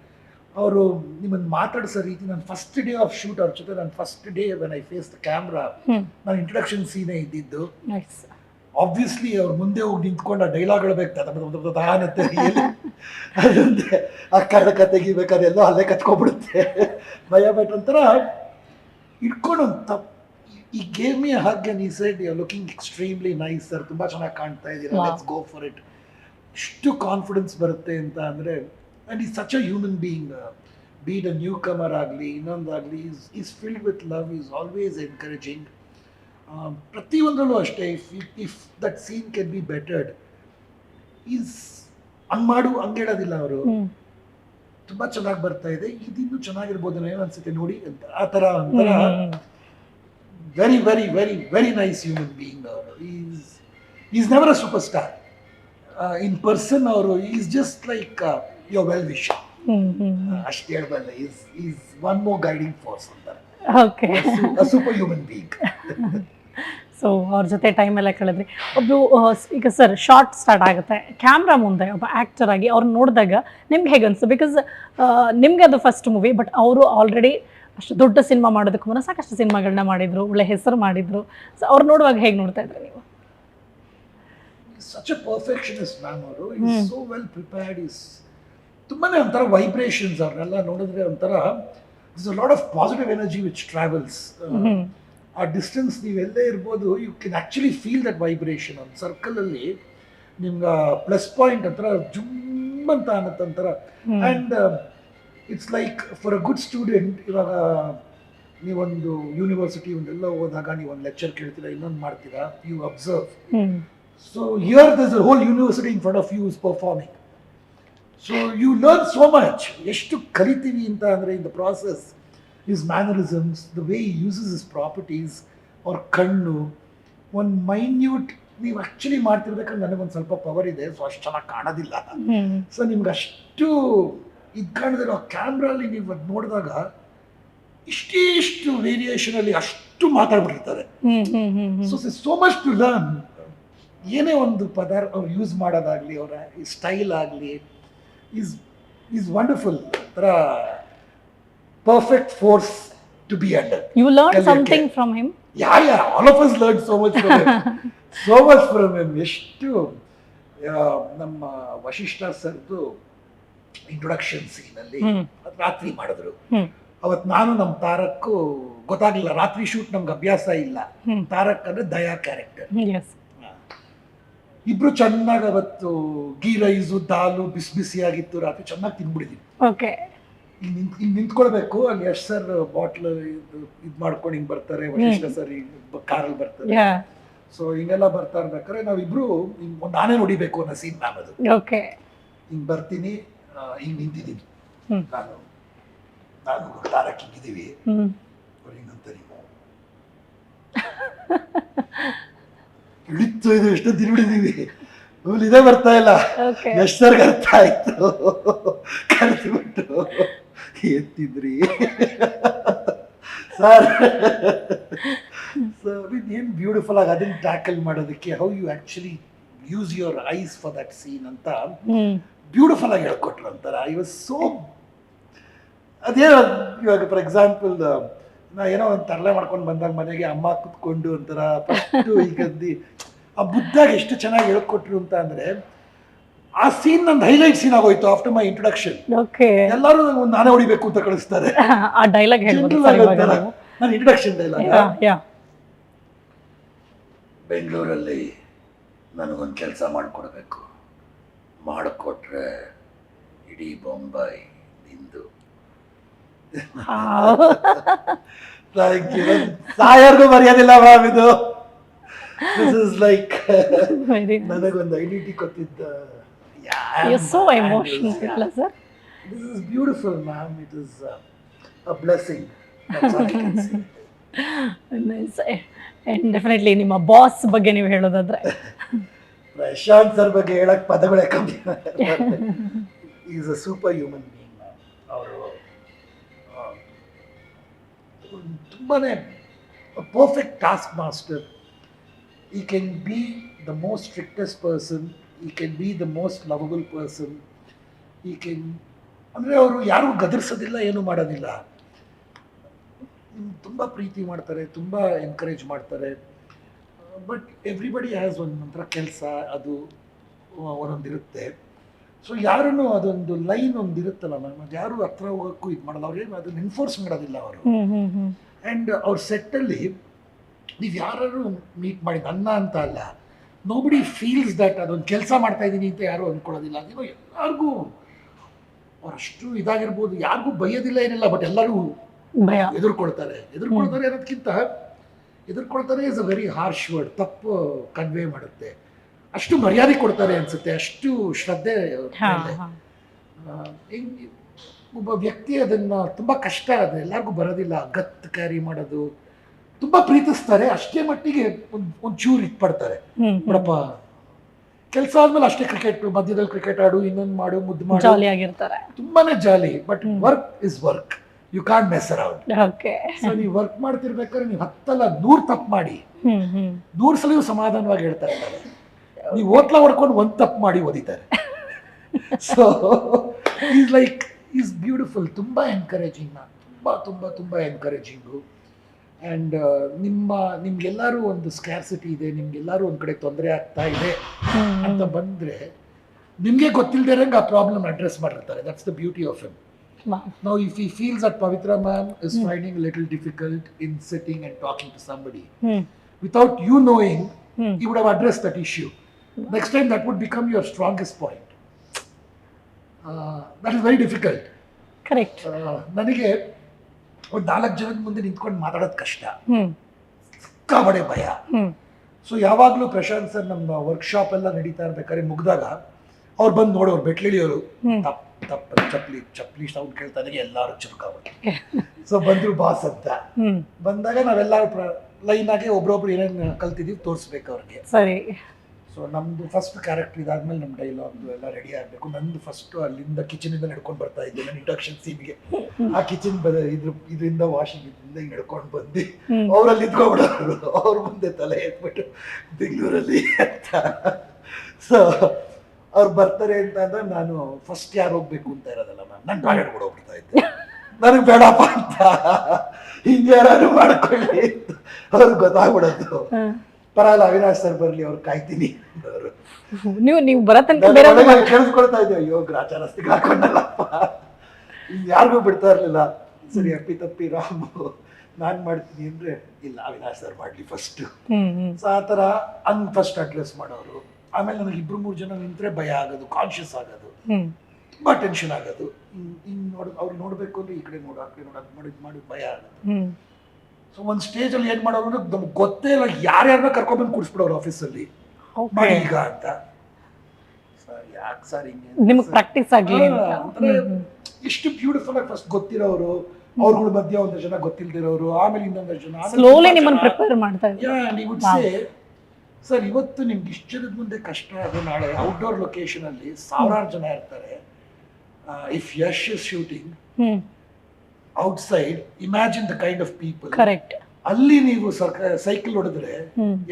ಅವರು ನಿಮ್ಮನ್ನು ಮಾತಾಡಿಸೋ ರೀತಿ ನಾನು ಫಸ್ಟ್ ಡೇ ಆಫ್ ಶೂಟ್ ಅವ್ರ ಜೊತೆ ನಾನು first day when I face the camera ನಾನು ಇಂಟ್ರಡಕ್ಷನ್ ಸೀನೇ ಇದ್ದಿದ್ದು. ಆಬ್ವಿಯಸ್ಲಿ ಅವ್ರ ಮುಂದೆ ಹೋಗಿ ನಿಂತ್ಕೊಂಡು ಆ ಡೈಲಾಗ್ ಹೇಳ್ಬೇಕು ತಾನತ್ತೆ ಅದೊಂದೇ ಆ ಕಡಕ ತೆಗಿಬೇಕು ಅದೆಲ್ಲೋ ಅಲ್ಲೇ ಕತ್ಕೊಬಿಡುತ್ತೆ ಭಯ ಬಟ್ ಒಂಥರ ಇಟ್ಕೊಂಡು ತಪ್ಪು ಈ ಗೇಮ್ ಮಿ ಹಾಗೆ ನೀ side you looking extremely nice sir ತುಂಬ ಚೆನ್ನಾಗಿ ಕಾಣ್ತಾ ಇದ್ದೀರಾ. ಲೆಟ್ಸ್ ಗೋ ಫಾರ್ ಇಟ್ ಇಷ್ಟು ಕಾನ್ಫಿಡೆನ್ಸ್ ಬರುತ್ತೆ ಅಂತ ಅಂದರೆ and he's such a human being be it a newcomer ಆಗಲಿ ಇನ್ನೊಂದಾಗಲಿ he's he's filled with love he's always encouraging ಪ್ರತಿಯೊಂದರಲ್ಲೂ ಅಷ್ಟೇ if if that scene can be bettered he's ಹಂಗೆ ಮಾಡು ಹಂಗೆ ಹೇಳೋದಿಲ್ಲ ಅವರು ತುಂಬಾ ಚೆನ್ನಾಗಿ ಬರ್ತಾ ಇದೆ ಇದಿನ್ನೂ ಚೆನ್ನಾಗಿರ್ಬೋದು ಏನೋ ಅನ್ಸುತ್ತೆ ನೋಡಿ ಅಂತ. ಆ ಥರ ಒಂಥರ very very very very nice human being ಅವರು. He's he's never a superstar in person ಅವರು he's just like your well wish ಅಷ್ಟು ಹೇಳ್ಬಲ್ಲ he's he's one more guiding force ಅಂತಾರೆ ಸೂಪರ್ ಹ್ಯೂಮನ್ ಬೀಯಿಂಗ್ ಸೊ ಅವ್ರ ಜೊತೆ ಟೈಮ್ ಎಲ್ಲ ಕಳೆದ್ರಿ. ಒಬ್ಬರು ಈಗ ಸರ್ ಶಾರ್ಟ್ ಸ್ಟಾರ್ಟ್ ಆಗುತ್ತೆ. ಕ್ಯಾಮ್ರಾ ಮುಂದೆ ಒಬ್ಬ ಆ್ಯಕ್ಟರ್ ಆಗಿ ಅವ್ರನ್ನ ನೋಡಿದಾಗ ನಿಮ್ಗೆ ಹೇಗೆ ಅನಿಸ್ತು ಬಿಕಾಸ್ ನಿಮಗೆ ಅದು ಫಸ್ಟ್ ಮೂವಿ ಬಟ್ ಅವರು ಆಲ್ರೆಡಿ ಅಷ್ಟು ದೊಡ್ಡ ಸಿನಿಮಾ ಮಾಡೋದಕ್ಕೂ ಮುನ್ನ ಸಾಕಷ್ಟು ಸಿನಿಮಾಗಳನ್ನ ಮಾಡಿದ್ರು ಒಳ್ಳೆ ಹೆಸರು ಮಾಡಿದ್ರು. ಸೊ ಅವ್ರು ನೋಡುವಾಗ ಹೇಗೆ ನೋಡ್ತಾ ಇದ್ರಿ ನೀವು? ಸಚ್ ಪರ್ಫೆಕ್ಷನಿಸ್ಟ್ ಮ್ಯಾಮ್ ಅವರು. ಸೋ ವೆಲ್ ಪ್ರಿಪೇರ್ಡ್ ಈಸ್ ತುಂಬಾನೇ ಒಂಥರ ವೈಬ್ರೇಷನ್ಸ್ ಅವ್ರನ್ನೆಲ್ಲ ನೋಡಿದ್ರೆ ಒಂಥರ is lot of positive energy which travels a distance ನೀವೆಲ್ಲೇ ಇರ್ಬೋದು you can actually feel that vibration ಒಂದು ಸರ್ಕಲಲ್ಲಿ ನಿಮ್ಗೆ ಪ್ಲಸ್ ಪಾಯಿಂಟ್ ಒಂಥರ ಜುಮ್ ಅಂತ ಅನ್ನತ್ತೆ ಒಂಥರ. And it's like for a good student ಇವಾಗ ನೀವೊಂದು ಯೂನಿವರ್ಸಿಟಿ ಒಂದೆಲ್ಲ ಹೋದಾಗ ನೀವು ಒಂದು ಲೆಕ್ಚರ್ ಕೇಳ್ತೀರಾ ಇನ್ನೊಂದು ಮಾಡ್ತೀರಾ you observe so here this whole university in front of you is performing so you learn so much ಎಷ್ಟು ಕಲಿತೀವಿ ಅಂತ ಅಂದರೆ in the process is the the way uses his properties ಅವ್ರ ಕಣ್ಣು ಒಂದು ಮೈನ್ಯೂಟ್ ನೀವು ಆ್ಯಕ್ಚುಲಿ ಮಾಡ್ತಿರ್ಬೇಕಂದ್ರೆ ನನಗೊಂದು ಸ್ವಲ್ಪ ಪವರ್ ಇದೆ ಸೊ ಅಷ್ಟು ಚೆನ್ನಾಗಿ ಕಾಣೋದಿಲ್ಲ. ಸೊ ನಿಮ್ಗೆ ಅಷ್ಟು ಇದು ಕಾಣಿದ್ರೆ ಆ ಕ್ಯಾಮ್ರಲ್ಲಿ ನೀವು ಅದು ನೋಡಿದಾಗ ಇಷ್ಟೇ ಇಷ್ಟು ವೇರಿಯೇಷನಲ್ಲಿ ಅಷ್ಟು ಮಾತಾಡ್ಬಿಟ್ಟಿರ್ತಾರೆ. So so much to learn ಏನೇ ಒಂದು ಪದಾರ್ಥ ಅವ್ರು ಯೂಸ್ ಮಾಡೋದಾಗಲಿ ಅವರ ಸ್ಟೈಲ್ ಆಗಲಿ ಈಸ್ ಈಸ್ ವಂಡರ್ಫುಲ್ ಒಂಥರ perfect force to be under you learn from him? From him All of all of so learn from him. so much from him. ಎಷ್ಟು ನಮ್ಮ ವಶಿಷ್ಠ ಸರ್ದು ಇಂಟ್ರೊಡಕ್ಷನ್ ಸೀನಲ್ಲಿ ರಾತ್ರಿ ಮಾಡಿದ್ರು. ಅವತ್ ಅವತ್ತು ನಾನು ನಮ್ಮ ತಾರಕ್ಕೂ ಗೊತ್ತಾಗ್ಲಿಲ್ಲ. ರಾತ್ರಿ ಶೂಟ್ ನಮ್ಗೆ ಅಭ್ಯಾಸ ಇಲ್ಲ. ತಾರಕ್ ಅಂದ್ರೆ ದಯಾ ಕ್ಯಾರೆಕ್ಟರ್ ಇಬ್ರು ಚೆನ್ನಾಗಿ ಅವತ್ತು ಗೀ ರೈಸು ದಾಲು ಬಿಸಿ ಬಿಸಿಯಾಗಿತ್ತು ರಾತ್ರಿ ಚೆನ್ನಾಗಿ ತಿನ್ಬಿಡಿದ್ವಿ. ಓಕೆ ಇಲ್ಲಿ ನಿಂತ್ ಇಲ್ಲಿ ನಿಂತ್ಕೊಳ್ಬೇಕು. ಅಲ್ಲಿ ಯಶ್ ಸರ್ ಬಾಟ್ಲ್ ಇದು ಇದು ಮಾಡ್ಕೊಂಡು ಹಿಂಗೆ ಬರ್ತಾರೆ ವಶಿಷ್ಠ ಸರ್ ಕಾರಲ್ಲಿ ಬರ್ತಾರೆ. ಯಾ ಸೊ ಹಿಂಗೆಲ್ಲ ಬರ್ತಾ ಇರ್ಬೇಕಾದ್ರೆ ನಾವಿಬ್ರು ಹಿಂಗ್ ನಾನೇ ನೋಡಿಬೇಕು ಅನ್ನೋ ಸೀನ್ ಮ್ಯಾಮ್ ಅದು ಓಕೆ ಹಿಂಗ್ ಬರ್ತೀನಿ ಹಿಂಗೆ ನಿಂತಿದ್ದೀನಿ. ಹ್ಮ್. ನಾನು ನಾನು ತಾರಕ್ ಹಿಂಗಿದ್ದೀವಿ. ಹ್ಮ್. ಅವ್ರು ಇಳಿತು ಇದು ಎಷ್ಟು ತಿನ್ಬಿಡಿದೀವಿ ಆಮೇಲೆ ಇದೇ ಬರ್ತಾ ಇಲ್ಲ. ಓಕೆ ಎಷ್ಟರ್ಗೆ ಅರ್ಥ ಆಯ್ತು. ಎತ್ತಿದ್ರಿ? ಸರ್. ಸರ್ ಏನು ಬ್ಯೂಟಿಫುಲ್ ಆಗಿ ಅದನ್ನ ಟ್ಯಾಕಲ್ ಮಾಡೋದಕ್ಕೆ how you actually use your eyes for that scene ಅಂತ ಬ್ಯೂಟಿಫುಲ್ ಆಗಿ ಹೇಳ್ಕೊಟ್ರು ಅಂತಾರ. ಐ ವಾಸ್ ಸೋ ಅದೇ ಇವಾಗ ಫಾರ್ ಎಕ್ಸಾಂಪಲ್ ನಾ ಏನೋ ಒಂದು ತರಲೆ ಮಾಡ್ಕೊಂಡು ಬಂದಾಗ ಮನೆಗೆ ಅಮ್ಮ ಕುತ್ಕೊಂಡು ಅಂತಾರ ಫಸ್ಟು ಈಗ ಆ ಬುದ್ಧಾಗ ಎಷ್ಟು ಚೆನ್ನಾಗಿ ಹೇಳ್ಕೊಟ್ರು ಅಂತ ಅಂದ್ರೆ ಆ ಸೀನ್ ನಂದು ಹೈಲೈಟ್ ಸೀನ್ ಆಗೋಯ್ತು ಆಫ್ಟರ್ ಮೈ ಇಂಟ್ರೊಡಕ್ಷನ್ ಓಕೆ ಎಲ್ಲರೂ ಒಂದು ನಾನೇ ಹೊಡಿಬೇಕು ಅಂತ ಕಳಿಸ್ತಾರೆ. ಆ ಡೈಲಾಗ್ ಹೇಳ್ಬೋದು ಸರ್ ಇವಾಗ. ನೀವು ನಾನು ಇಂಟ್ರೊಡಕ್ಷನ್ ಡೈಲಾಗ್ ಯಾ ಯಾ ಬೆಂಗಳೂರಲ್ಲಿ ನನಗೊಂದು ಕೆಲಸ ಮಾಡಿಕೊಡ್ಬೇಕು. ಮಾಡಿಕೊಟ್ರೆ ಇಡೀ ಬೊಂಬೈ ನಿಂದು. ಸಾಯರ್ಗೂ ಮರ್ಯಾದಿಲ್ಲ ಮ್ಯಾಮ್ ಇದು. ದಿಸ್ ಇಸ್ ಲೈಕ್ ವೆರಿ ನನಗೊಂದು ಐಡೆಂಟಿ ಕೊಟ್ಟಿದ್ದ ಯು ಸೋ ಎಮೋಷನಲ್ ಇಲ್ಲ sir this is beautiful ma'am it is a blessing and definitely ನಿಮ್ಮ ಬಾಸ್ ಬಗ್ಗೆ ನೀವು ಹೇಳೋದಾದ್ರೆ. ಪ್ರಶಾಂತ್ ಸರ್ ಬಗ್ಗೆ ಹೇಳಕ್ ಪದಗಳೇ ಕಮ್ಮಿ he's a super human being ಅವರು ತುಂಬಾ perfect taskmaster he can be the most strictest person he can be the most lovable person he can ಅಂದರೆ ಅವರು ಯಾರೂ ಗದರಿಸೋದಿಲ್ಲ ಏನೂ ಮಾಡೋದಿಲ್ಲ. ತುಂಬ ಪ್ರೀತಿ ಮಾಡ್ತಾರೆ ತುಂಬ ಎನ್ಕರೇಜ್ ಮಾಡ್ತಾರೆ. ಬಟ್ ಎವ್ರಿಬಡಿ ಹ್ಯಾಸ್ ಒಂಥರ ಕೆಲಸ ಅದು ಒಂದೊಂದಿರುತ್ತೆ ಸೊ ಯಾರನ್ನು ಅದೊಂದು ಲೈನ್ ಒಂದು ಇರುತ್ತಲ್ಲ ಮ್ಯಾಮ್ ಅದು ಯಾರು ಹತ್ರ ಹೋಗೋಕ್ಕೂ ಇದು ಮಾಡಲ್ಲ. ಅವ್ರೇನು ಅದನ್ನು ಎನ್ಫೋರ್ಸ್ ಮಾಡೋದಿಲ್ಲ ಅವರು. ಆ್ಯಂಡ್ ಅವ್ರ ಸೆಟ್ಟಲ್ಲಿ ನೀವು ಯಾರು ಮೀಟ್ ಮಾಡಿ ನನ್ನ ಅಂತ ಅಲ್ಲ ನೋಬಡಿ ಫೀಲ್ಸ್ ದಟ್ ಅದೊಂದು ಕೆಲಸ ಮಾಡ್ತಾ ಇದ್ದೀನಿ ಅಂತ ಯಾರು ಅಂದ್ಕೊಳ್ಳೋದಿಲ್ಲ ಅದೇನೋ ಎಲ್ಲರಿಗೂ ಅವರಷ್ಟು ಇದಾಗಿರ್ಬೋದು. ಯಾರಿಗೂ ಬಯ್ಯೋದಿಲ್ಲ ಏನಿಲ್ಲ ಬಟ್ ಎಲ್ಲರೂ ಭಯ. ಎದುರ್ಕೊಳ್ತಾರೆ. ಎದುರ್ಕೊಳ್ತಾರೆ ಅನ್ನೋದಕ್ಕಿಂತ ಎದುರ್ಕೊಳ್ತಾರೆ he's a very harsh word ತಪ್ಪು ಕನ್ವೆ ಮಾಡುತ್ತೆ. ಅಷ್ಟು ಮರ್ಯಾದೆ ಕೊಡ್ತಾರೆ ಅನ್ಸುತ್ತೆ. ಅಷ್ಟು ಶ್ರದ್ಧೆ ಒಬ್ಬ ವ್ಯಕ್ತಿ ಅದನ್ನ ತುಂಬಾ ಕಷ್ಟ ಅದು ಎಲ್ಲರಿಗೂ ಬರೋದಿಲ್ಲ. ಗತ್ ಕ್ಯಾರಿ ಮಾಡೋದು. ತುಂಬಾ ಪ್ರೀತಿಸ್ತಾರೆ ಅಷ್ಟೇ ಮಟ್ಟಿಗೆ ಒಂದು ಒಂಚೂರು ಇಟ್ಪಡ್ತಾರೆ ಪಡ್ತಾರೆ. ಹ್ಮ್ ನೋಡಪ್ಪ ಕೆಲಸ ಆದ್ಮೇಲೆ ಅಷ್ಟೇ ಕ್ರಿಕೆಟ್ ಮಧ್ಯದಲ್ಲಿ ಕ್ರಿಕೆಟ್ ಆಡು ಇನ್ನೊಂದು ಮಾಡು ಮುದ್ದು ಮಾಡು. ಜಾಲಿ ಆಗಿರ್ತಾರೆ. ತುಂಬಾನೇ jolly but work is work you can't mess around okay. So ನೀವು ವರ್ಕ್ ಮಾಡ್ತಿರ್ಬೇಕಾದ್ರೆ ನೀವು ಹತ್ತಲ್ಲ ನೂರು ತಪ್ಪು ಮಾಡಿ. ದೂರ್ ನೂರು ಸಲ ಸಮಾಧಾನವಾಗಿ ಹೇಳ್ತಾರೆ ಇರ್ತಾರೆ ನೀವು ಓದ್ಲ ಹೊಡ್ಕೊಂಡು ಒಂದು ತಪ್ಪು ಮಾಡಿ ಓದಿತಾರೆ. So he's like he's beautiful ತುಂಬಾ ಎನ್ಕರೇಜಿಂಗ್ ನಾನು ತುಂಬಾ ತುಂಬಾ ತುಂಬಾ ಎನ್ಕರೇಜಿಂಗು ಆ್ಯಂಡ್ uh, ನಿಮ್ಮ ನಿಮ್ಗೆಲ್ಲರೂ ಒಂದು ಸ್ಕ್ಯಾರ್ಸಿಟಿ ಇದೆ ನಿಮ್ಗೆಲ್ಲರೂ ಒಂದು ಕಡೆ ತೊಂದರೆ ಆಗ್ತಾ ಇದೆ ಅಂತ ಬಂದರೆ ನಿಮಗೆ ಗೊತ್ತಿಲ್ಲದೆ ಇರಂಗೆ ಆ ಪ್ರಾಬ್ಲಮ್ ಅಡ್ರೆಸ್ ಮಾಡಿರ್ತಾರೆ. That's the beauty of him ನಾವು if he feels at Pavithra ma'am is finding little difficult in sitting and talking to somebody without you knowing you would have address that issue next time that would become your strongest point Uh, that is very difficult. Uh, ನನಗೆ ಒಂದು ನಾಲ್ಕು ಜನದ ಮುಂದೆ ನಿಂತ್ಕೊಂಡು ಮಾತಾಡೋದು ಕಷ್ಟ. ಸಿಕ್ಕಾಬಡೆ ಭಯ. So ಯಾವಾಗಲೂ ಪ್ರಶಾಂತ್ ಸರ್ ನಮ್ಮ ವರ್ಕ್ಶಾಪ್ ಎಲ್ಲ ನಡೀತಾ ಇರ್ಬೇಕಾದ್ರೆ ಮುಗ್ದಾಗ ಅವ್ರು ಬಂದು ನೋಡೋರು ಬೆಟ್ಲಿಳಿಯೋರು. ತಪ್ಪು ತಪ್ ತಪ್ಪ ಚಪ್ಲಿ ಚಪ್ಲಿ ಸೌಂಡ್ ಕೇಳ್ತಾ ಇದ್ದಾಗ ಎಲ್ಲರೂ ಚುರುಕಾಗುತ್ತೆ ಸೊ ಬಂದ್ರು ಬಾಸ್ ಅಂತ. ಬಂದಾಗ ನಾವೆಲ್ಲರೂ ಲೈನ್ ಆಗಿ ಒಬ್ರೊಬ್ರು ಏನೇನು ಕಲ್ತಿದೀವಿ ತೋರಿಸ್ಬೇಕು ಅವ್ರಿಗೆ. ಸರಿ. ಸೊ ನಮ್ಮದು ಫಸ್ಟ್ ಕ್ಯಾರೆಕ್ಟರ್ ಇದಾದ್ಮೇಲೆ ನಮ್ಮ ಡೈಲಾಗ್ದು ಎಲ್ಲ ರೆಡಿ ಆಗಬೇಕು. ನಂದು ಫಸ್ಟ್ ಅಲ್ಲಿಂದ ಕಿಚನಿಂದ ನಡ್ಕೊಂಡು ಬರ್ತಾ ಇದ್ದೆ. ನನ್ನ ಇಂಟ್ರಕ್ಷನ್ ಸೀನ್ಗೆ ಆ ಕಿಚನ್ ಬದ ಇದ್ರ ಇದರಿಂದ ವಾಷಿಂಗ್ ಇದರಿಂದ ಹಿಂಗೆ ನಡ್ಕೊಂಡು ಬಂದು ಅವರಲ್ಲಿ ಇದ್ಕೊಂಡ್ಬಿಡೋರು ಅವ್ರ ಮುಂದೆ ತಲೆ ಎತ್ಬಿಟ್ಟು ಬೆಂಗಳೂರಲ್ಲಿ ಅಂತ. ಸೊ ಅವ್ರು ಬರ್ತಾರೆ ಅಂತ ಅಂದ್ರೆ ನಾನು ಫಸ್ಟ್ ಯಾರು ಹೋಗ್ಬೇಕು ಅಂತ ಇರೋದಲ್ಲ ಮ್ಯಾಮ್ ನಾನು ಟಾಯ್ಲೆಟ್ ಕೂಡ ಹೋಗ್ಬಿಡ್ತಾ ಇದ್ದೆ. ನನಗೆ ಬೇಡಪ್ಪ ಅಂತ. ಹಿಂಗೆ ಯಾರು ಮಾಡ್ಕೊಳ್ಳಿ ಅವ್ರಿಗೆ ಗೊತ್ತಾಗ್ಬಿಡೋದು. ಪರವಾಗಿಲ್ಲ ಅವಿನಾಶ್ ಸರ್ ಬರ್ಲಿ ಅವ್ರು ಕಾಯ್ತೀನಿ ನೀವು ನೀವು ಬರೋ ತನಕ ಬೇರೆ ಕೇಳಿಸ್ಕೊಳ್ತಾ ಇದ್ದೀವಿ ಅಯ್ಯೋ ಗ್ರಾಚಾರಸ್ತಿಗೆ ಹಾಕೊಂಡಲ್ಲಪ್ಪ. ಯಾರಿಗೂ ಬಿಡ್ತಾ ಇರಲಿಲ್ಲ. ಸರಿ ಅಪ್ಪಿ ತಪ್ಪಿ ರಾಮು ನಾನ್ ಮಾಡ್ತೀನಿ ಅಂದ್ರೆ ಇಲ್ಲ ಅವಿನಾಶ್ ಸರ್ ಮಾಡ್ಲಿ ಫಸ್ಟ್ ಸೊ ಆ ಥರ ಹಂಗ್ ಫಸ್ಟ್ ಅಡ್ರೆಸ್ ಮಾಡೋರು. ಆಮೇಲೆ ನನಗೆ ಇಬ್ರು ಮೂರು ಜನ ನಿಂತರೆ ಭಯ ಆಗೋದು ಕಾನ್ಶಿಯಸ್ ಆಗೋದು. ತುಂಬಾ ಟೆನ್ಷನ್ ಆಗೋದು. ಹಿಂಗೆ ನೋಡಿ ಅವ್ರು ನೋಡ್ಬೇಕು ಅಂದ್ರೆ ಈ ಕಡೆ ನೋಡು ಆ ಕಡೆ ನೋಡು ಅದು ಮಾಡಿ ಮಾಡಿ ಭಯ ಆಗೋದು. ಸೊ ಒಂದು ಸ್ಟೇಜಲ್ಲಿ ಏನ್ ಮಾಡೋರು ಅಂದ್ರೆ ನಮ್ಗೆ ಗೊತ್ತೇ ಇಲ್ಲ ಯಾರ್ಯಾರನ್ನ ಕರ್ಕೊಂಡ್ಬಂದು ಕೂಡಿಸ್ಬಿಡೋರು ಆಫೀಸಲ್ಲಿ ಮಾಡಿ ಈಗ ಅಂತ. ಸರ್ ಯಾಕೆ ಸರ್ ಹಿಂಗೆ ನಿಮ್ಗೆ ಪ್ರಾಕ್ಟೀಸ್ ಆಗಲಿ ಅಂದ್ರೆ ಎಷ್ಟು ಬ್ಯೂಟಿಫುಲ್ ಆಗಿ ಫಸ್ಟ್ ಗೊತ್ತಿರೋರು ಅವ್ರಗಳ ಮಧ್ಯೆ ಒಂದಷ್ಟು ಜನ ಗೊತ್ತಿಲ್ದಿರೋರು ಆಮೇಲೆ ಇನ್ನೊಂದಷ್ಟು ಜನ ಸ್ಲೋಲಿ ನಿಮ್ಮನ್ನ ಪ್ರಿಪೇರ್ ಮಾಡ್ತಾ would ಸರ್ ಇವತ್ತು ನಿಮ್ಗೆ ಇಷ್ಟು ಜನದ ಮುಂದೆ ಕಷ್ಟ ಅದು ನಾಳೆ ಔಟ್ಡೋರ್ ಲೊಕೇಶನ್ ಅಲ್ಲಿ ಸಾವಿರಾರು ಜನ ಇರ್ತಾರೆ. If Yash is shooting outside imagine the kind of people correct ಅಲ್ಲಿ ನೀವು ಸೈಕಲ್ ಹೊಡೆದ್ರೆ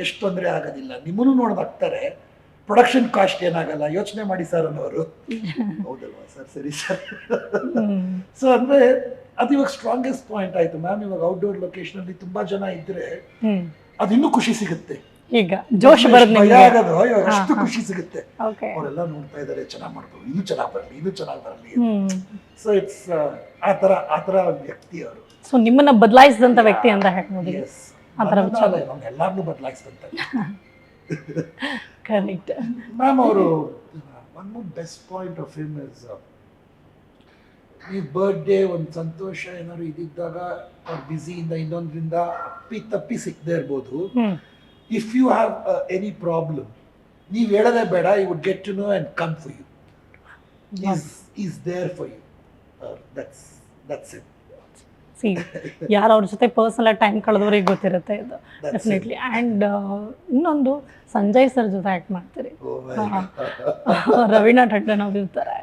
ಎಷ್ಟು ತೊಂದರೆ ಆಗೋದಿಲ್ಲ. ನಿಮ್ಮನ್ನು ನೋಡೋದಾಗ್ತಾರೆ ಪ್ರೊಡಕ್ಷನ್ ಕಾಸ್ಟ್ ಏನಾಗಲ್ಲ. ಯೋಚನೆ ಮಾಡಿ ಸರ್ ಅನ್ನೋರು. ಹೌದಲ್ವಾ ಸರ್ ಸರಿ ಸರ್ ಸೊ ಅಂದ್ರೆ ಅದು ಇವಾಗ ಸ್ಟ್ರಾಂಗೆಸ್ಟ್ ಪಾಯಿಂಟ್ ಆಯ್ತು ಮ್ಯಾಮ್ ಇವಾಗ ಔಟ್ಡೋರ್ ಲೊಕೇಶನ್ ಅಲ್ಲಿ ತುಂಬಾ ಜನ ಇದ್ರೆ ಅದು ಇನ್ನೂ ಖುಷಿ ಸಿಗುತ್ತೆ. ಈಗ ಜೋಶ್ ಆಗೋದು, ಅಷ್ಟು ಖುಷಿ ಸಿಗುತ್ತೆ. ಅವರೆಲ್ಲ ನೋಡ್ತಾ ಇದ್ದಾರೆ ಚೆನ್ನಾಗಿ ಮಾಡ್ಬೋದು ಇದು ಚೆನ್ನಾಗಿ ಬರಲಿ ಇದು ಚೆನ್ನಾಗಿ ಬರಲಿ ಸೊ ಇಟ್ಸ್ ಆ ಥರ ಆ ವ್ಯಕ್ತಿ ಅವರು. ಸೊ ನಿಮ್ಮನ್ನ ಬದಲಾಯಿಸಿದಂತ ವ್ಯಕ್ತಿ ಅಂತ ಹೇಳ್ಬೋದು ಆತರ ವಿಚಾರ. ಎಲ್ಲಾರ್ನು ಬದಲಾಯಿಸಿದಂತ ಕರೆಕ್ಟ್ ಮ್ಯಾಮ್ ಅವರು one more best point of him is he birthday ಒಂದು ಸಂತೋಷ ಏನಾದ್ರು ಇದ್ದಿದ್ದಾಗ ಅವ್ರು ಬ್ಯುಸಿಯಿಂದ ಇನ್ನೊಂದ್ರಿಂದ ಅಪ್ಪಿ ತಪ್ಪಿ ಸಿಕ್ಕದೇ ಇರ್ಬೋದು. If you have any problem ನೀವು ಹೇಳೋದೇ ಬೇಡ you would get to know and come for you he's he's there for you that's that's it see ಯಾರು ಅವ್ರ ಜೊತೆ ಪರ್ಸನಲ್ ಟೈಮ್ ಕಳೆದವ್ರಿಗೆ ಗೊತ್ತಿರುತ್ತೆ ಇದು ಡೆಫಿನೆಟ್ಲಿ ಆ್ಯಂಡ್ ಇನ್ನೊಂದು ಸಂಜಯ್ ಸರ್ ಜೊತೆ ಆ್ಯಕ್ಟ್ ಮಾಡ್ತೀರಿ. ರವೀನಾ ಟಂಡನ್ ಅವ್ರು ಇರ್ತಾರೆ.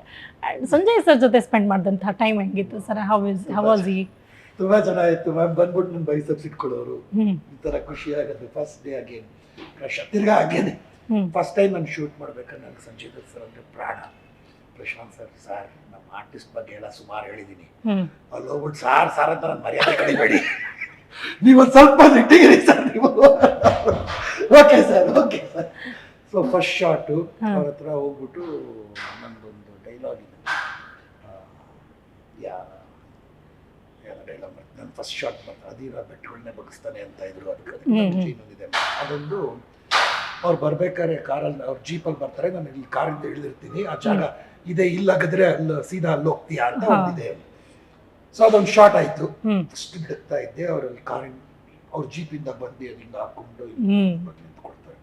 ಆ್ಯಂಡ್ ಸಂಜಯ್ ಸರ್ ಜೊತೆ ಸ್ಪೆಂಡ್ ಮಾಡಿದಂಥ ಟೈಮ್ ಹೆಂಗಿತ್ತು sir how is how was he ತುಂಬಾ ಚೆನ್ನಾಗಿತ್ತು ಮ್ಯಾಮ್ ಬಂದ್ಬಿಟ್ಟು ನನ್ನ ಬೈಸಪ್ಸ್ ಇಟ್ಕೊಳ್ಳೋರು. ಈ ತರ ಖುಷಿ ಆಗುತ್ತೆ. ಫಸ್ಟ್ ಡೇ ಅಗೇನ್ ಕ್ರಶ್ ತಿರ್ಗಾ ಆಗೇನೆ ಫಸ್ಟ್ ಟೈಮ್ ನಾನು ಶೂಟ್ ಮಾಡ್ಬೇಕಂದ್ರೆ ನನಗೆ ಸಂಜಯ್ ದತ್ ಸರ್ ಅಂದ್ರೆ ಪ್ರಾಣ. ಪ್ರಶಾಂತ್ ಸರ್ ಸರ್ ನಮ್ಮ ಆರ್ಟಿಸ್ಟ್ ಬಗ್ಗೆ ಎಲ್ಲ ಸುಮಾರು ಹೇಳಿದೀನಿ. ಅಲ್ಲಿ ಹೋಗ್ಬಿಟ್ಟು ಸಾರ್ ಸಾರ್ ಅಂತ ಮರ್ಯಾದೆ ಕಡಿಬೇಡಿ. ನೀವೊಂದು ಸ್ವಲ್ಪ ಇಟ್ಟಿದ್ದೀರಿ ಸರ್ ನೀವು. Okay sir okay sir so first shot ಹಾ. ಅವ್ರ ಹತ್ರ ಹೋಗ್ಬಿಟ್ಟು ನನ್ನದೊಂದು ಡೈಲಾಗ್ ಇದೆ. ಯಾ ಡೈಲಾಗ್ ನನ್ನ ಫಸ್ಟ್ ಶಾಟ್ ಬಂತು ಅದೀರ ಬೆಟ್ಟಗಳನ್ನೇ ಬಗ್ಸ್ತಾನೆ ಅಂತ ಇದ್ರು ಅದಕ್ಕೆ ಅದೊಂದು ಅವ್ರು ಬರ್ಬೇಕಾದ್ರೆ ಕಾರಲ್ಲಿ ಅವ್ರು ಜೀಪಲ್ಲಿ ಬರ್ತಾರೆ ನಾನು ಇಲ್ಲಿ ಕಾರಿಂದ ಇಳಿದಿರ್ತೀನಿ ಆ ಜಾಗ ಇದೆ ಇಲ್ಲಾಗದ್ರೆ ಅಲ್ಲಿ ಸೀದಾ ಅಲ್ಲಿ ಹೋಗ್ತೀಯಾ ಅಂತ. ಒಂದಿದೆ. ಸೊ ಅದೊಂದು ಶಾರ್ಟ್ ಆಯ್ತು. ಅಷ್ಟು ಬಿಡುತ್ತಾ ಇದ್ದೆ ಅವ್ರಲ್ಲಿ ಕಾರಿನ ಅವ್ರ ಜೀಪಿಂದ ಬಂದು ಅಲ್ಲಿಂದ ಹಾಕೊಂಡು. ನಿಂತ್ಕೊಡ್ತಾರೆ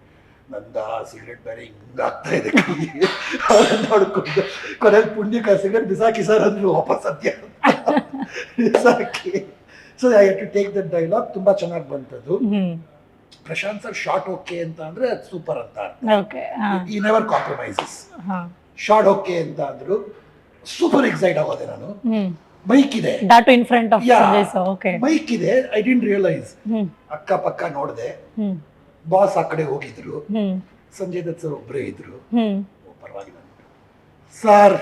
ನಂದ ಸಿಗರೆಟ್ ಬೇರೆ ಹಿಂಗ ಆಗ್ತಾ ಇದೆ ನೋಡ್ಕೊಂಡು ಕೊನೆಯಲ್ಲಿ ಪುಣ್ಯಕ ಸಿಗರೆಟ್ ಬಿಸಾಕಿ ಸರ್ ಅಂದ್ರು ವಾಪಸ್ ಸದ್ಯ. So I to take that dialogue ತುಂಬಾ ಚೆನ್ನಾಗಿ ಬಂತದ್ದು ಪ್ರಶಾಂತ್ ಸರ್ ಶಾರ್ಟ್ ಓಕೆ ಅಂತ ಅಂದ್ರೆ ಅದು ಸೂಪರ್ ಅಂತ ಈ ನೆವರ್ ಕಾಂಪ್ರಮೈಸಸ್ ಹಾ. ಶಾರ್ಟ್ ಓಕೆ ಅಂತ ಅಂದ್ರು. ಸೂಪರ್ ಎಕ್ಸೈಟ್ ಆಗೋದೆ ನಾನು. ಬೈಕ್ ಇದೆ. That in front of okay bike ಇದೆ. ಐ ಡಿಂಟ್ ರಿಯಲೈಸ್ ಅಕ್ಕ ಪಕ್ಕ ನೋಡಿದೆ. ಬಾಸ್ ಆ ಕಡೆ ಹೋಗಿದ್ರು. ಸಂಜಯ್ ದತ್ ಸರ್ ಒಬ್ಬರೇ ಇದ್ರು. ಪರವಾಗಿಲ್ಲ. Sir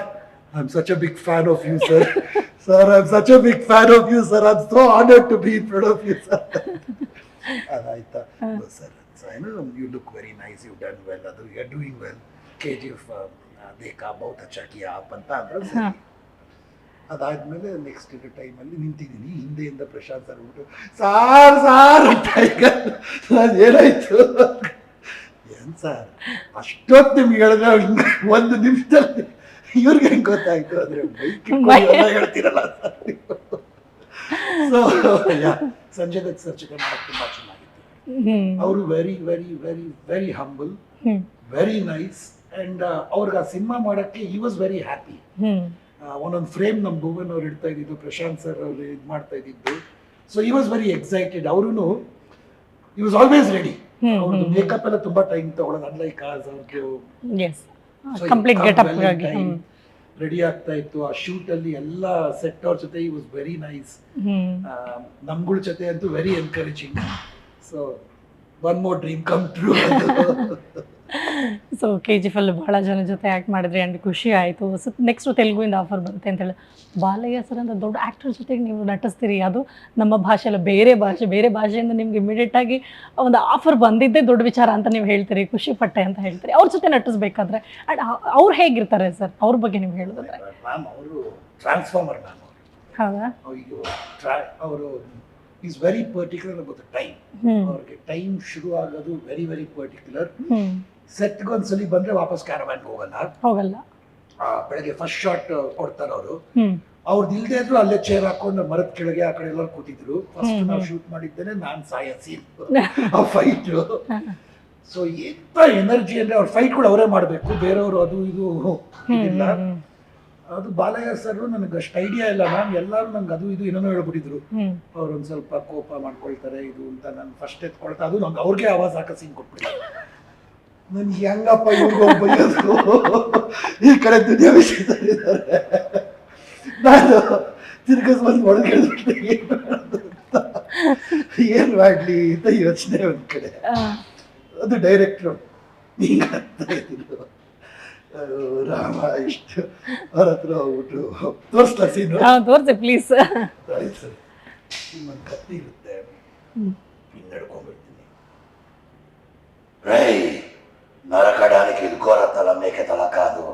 I am such a big fan of you sir sir I am such a big fan of you sir I am so honoured to be in front of you sir ಅದಾಯ್ತಾ sir ಏನು you look very nice you done well ಅದು you are doing well K G F ದೇಖಾ ಬಹುತ್ ಅಚ್ಚಾ ಕಿಯಾ ಆಪ್ ಅಂತ ಅಂದ್ರೆ ಹಾ. ಅದಾದ್ಮೇಲೆ ನೆಕ್ಸ್ಟ್ ಇರೋ ಟೈಮಲ್ಲಿ ನಿಂತಿದ್ದೀನಿ. ಹಿಂದೆಯಿಂದ ಪ್ರಶಾಂತ್ ಸರ್ ಬಿಟ್ಟು ಸಾರ್ ಸಾರ್ ಅಂತ ಈಗ ನಾನು ಏನಾಯ್ತು? ಏನ್ ಸರ್ ಅಷ್ಟೊತ್ತು ನಿಮ್ಗೆ ಹೇಳಿದ್ರೆ ಒಂದು ನಿಮಿಷದಲ್ಲಿ ಇವ್ರಿಗೆ ಹೆಂಗೆ ಗೊತ್ತಾಯ್ತು ಅಂದ್ರೆ bike ಹೇಳ್ತೀರಲ್ಲ so Sanjay Dutt sir chicken ತುಂಬಾ ಚೆನ್ನಾಗಿತ್ತು. ಅವರು very very very very humble very nice and ಅವ್ರಿಗೆ ಆ ಸಿನಿಮಾ ಮಾಡಕ್ಕೆ ಹಿ ವಾಸ್ ವೆರಿ ಹ್ಯಾಪಿ ಒಂದೊಂದು ಫ್ರೇಮ್ ನಮ್ಮ ಭುವನ್ ಅವ್ರು ಇಡ್ತಾ ಇದ್ದಿದ್ದು ಪ್ರಶಾಂತ್ ಸರ್ ಅವರು ಇದು ಮಾಡ್ತಾ ಇದ್ದಿದ್ದು. ಸೊ ಈ ವಾಸ್ ವೆರಿ ಎಕ್ಸೈಟೆಡ್ ಅವರು ಈ ವಾಸ್ ಆಲ್ವೇಸ್ ರೆಡಿ ಅವ್ರದ್ದು. ಮೇಕಪ್ ಎಲ್ಲ ತುಂಬಾ ಟೈಮ್ ತಗೊಳ್ಳೋದು ಅನ್ಲೈಕ್ ಆಸ್ ಅವ್ರದ್ದು ಕಂಪ್ಲೀಟ್ ಗೆಟಪ್ ರೆಡಿ ಆಗ್ತಾ ಇತ್ತು. ಆ ಶೂಟ್ ಅಲ್ಲಿ ಎಲ್ಲ ಸೆಟ್ ಅವ್ರ ಜೊತೆ ಈ ವಾಸ್ ವೆರಿ ನೈಸ್ ನಮ್ಗಳ ಜೊತೆ ಅಂತೂ very encouraging so one more dream come true so K G F ಭಾಳ ಜನ ಜೊತೆ ಆ್ಯಕ್ಟ್ ಮಾಡಿದ್ರಿ ಆ್ಯಂಡ್ ಖುಷಿ ಆಯಿತು. ಸೊ ನೆಕ್ಸ್ಟ್ ತೆಲುಗುವಿಂದ ಆಫರ್ ಬರುತ್ತೆ ಅಂತೇಳಿ ಬಾಲಯ್ಯ ಸರ್ ಅಂತ ದೊಡ್ಡ ಆ್ಯಕ್ಟರ್ ಜೊತೆಗೆ ನೀವು ನಟಿಸ್ತೀರಿ. ಅದು ನಮ್ಮ ಭಾಷೆ ಅಲ್ಲ ಬೇರೆ ಭಾಷೆ ಬೇರೆ ಭಾಷೆಯಿಂದ ನಿಮ್ಗೆ ಇಮಿಡಿಯೇಟ್ ಆಗಿ ಒಂದು ಆಫರ್ ಬಂದಿದ್ದೇ ದೊಡ್ಡ ವಿಚಾರ ಅಂತ ನೀವು ಹೇಳ್ತೀರಿ. ಖುಷಿ ಪಟ್ಟೆ ಅಂತ ಹೇಳ್ತೀರಿ. ಅವ್ರ ಜೊತೆ ನಟಿಸ್ಬೇಕಾದ್ರೆ ಆ್ಯಂಡ್ ಅವ್ರು ಹೇಗಿರ್ತಾರೆ ಸರ್ ಅವ್ರ ಬಗ್ಗೆ ನೀವು ಹೇಳಿದ್ರೆ ಟ್ರಾನ್ಸ್ಫಾರ್ಮರ್ ಹೌದಾ? ಅವರು he's very particular about time ಅವ್ರಿಗೆ ಟೈಮ್ ಶುರು ಆಗೋದು ವೆರಿ ವೆರಿ ಪರ್ಟಿಕ್ಯುಲರ್ ಸೆಟ್ಗೆ ಒಂದ್ಸಲಿ ಬಂದ್ರೆ ವಾಪಸ್ ಕ್ಯಾರವ್ಯಾನ್ ಹೋಗಲ್ಲ. ಹೋಗಲ್ಲ. ಆ, ಬೆಳಗ್ಗೆ ಫಸ್ಟ್ ಶಾಟ್ ಕೊಡ್ತಾರ ಅವರು. ಹ್ಮ್. ಅವ್ರದ್ದು ಇಲ್ದೇ ಇದ್ರು ಅಲ್ಲೇ ಚೇರ್ ಹಾಕೊಂಡು ಮರದ ಕೆಳಗೆ ಆ ಕಡೆ ಎಲ್ಲರೂ ಕೂತಿದ್ರು. ಫಸ್ಟ್ ನಾವು ಶೂಟ್ ಮಾಡಿದ್ದೇನೆ ನಾನ್ ಸಾಯ ಸೀನ್ ಆ ಫೈಟ್ ಸೊ ಎಂತ ಎನರ್ಜಿ ಅಂದ್ರೆ ಅವ್ರ ಫೈಟ್ ಕೂಡ ಅವರೇ ಮಾಡಬೇಕು. ಬೇರೆಯವರು ಅದು ಇದು ಇಲ್ಲ ಅದು ಬಾಲಯ್ಯ ಸರ್ ನನಗೆ ಅಷ್ಟು ಐಡಿಯಾ ಇಲ್ಲ. ಮ್ಯಾಮ್ ಎಲ್ಲರೂ ನಂಗೆ ಅದು ಇದು ಏನೇನೋ ಹೇಳ್ಬಿಟ್ಟಿದ್ರು. ಹ್ಮ್. ಅವ್ರು ಒಂದು ಸ್ವಲ್ಪ ಕೋಪ ಮಾಡ್ಕೊಳ್ತಾರೆ ಇದು ಅಂತ ನಾನು ಫಸ್ಟ್ ಎತ್ಕೊಳ್ತಾ ಅದು ನಂಗೆ ಅವ್ರಿಗೆ ಆವಾಜ್ ಹಾಕ ಸೀನ್ ಕೊಟ್ಬಿಟ್ಟಿಲ್ಲ ನನ್ಗೆ ಹೆಂಗಪ್ಪ ಇವ್ರಿಗೂ ಬೈಯೋದು ಈ ಕಡೆ ದುನಿಯಾ ವಿಷಯದಲ್ಲಿದ್ದಾರೆ ನಾನು ತಿರ್ಗಸ್ ಬಂದು ಒಳಗೆ ಏನು ಏನ್ ಅಂತ. ಮಾಡ್ಲಿ ಅಂತ ಯೋಚನೆ ಒಂದ್ ಕಡೆ. ಅದು ಡೈರೆಕ್ಟ್ರು ಇದ್ರು. ಅಯ್ಯೋ, ರಾಮ ಇಷ್ಟು ಅವ್ರ ಹತ್ರ ಹೋಗ್ಬಿಟ್ಟು ತೋರಿಸ್ಲಾ ಸೀನು ತೋರ್ಸಿ ಪ್ಲೀಸ್ ಸರಿ ಸರಿ. ನಿಮ್ಮ ಕತ್ತಿ ಇರುತ್ತೆ. ಹಿಂಗ್ ನಡ್ಕೊಂಡ್ಬಿಡ್ತೀನಿ. రై నరకడానికి ఇది ఘోర తల మేక తల కాదు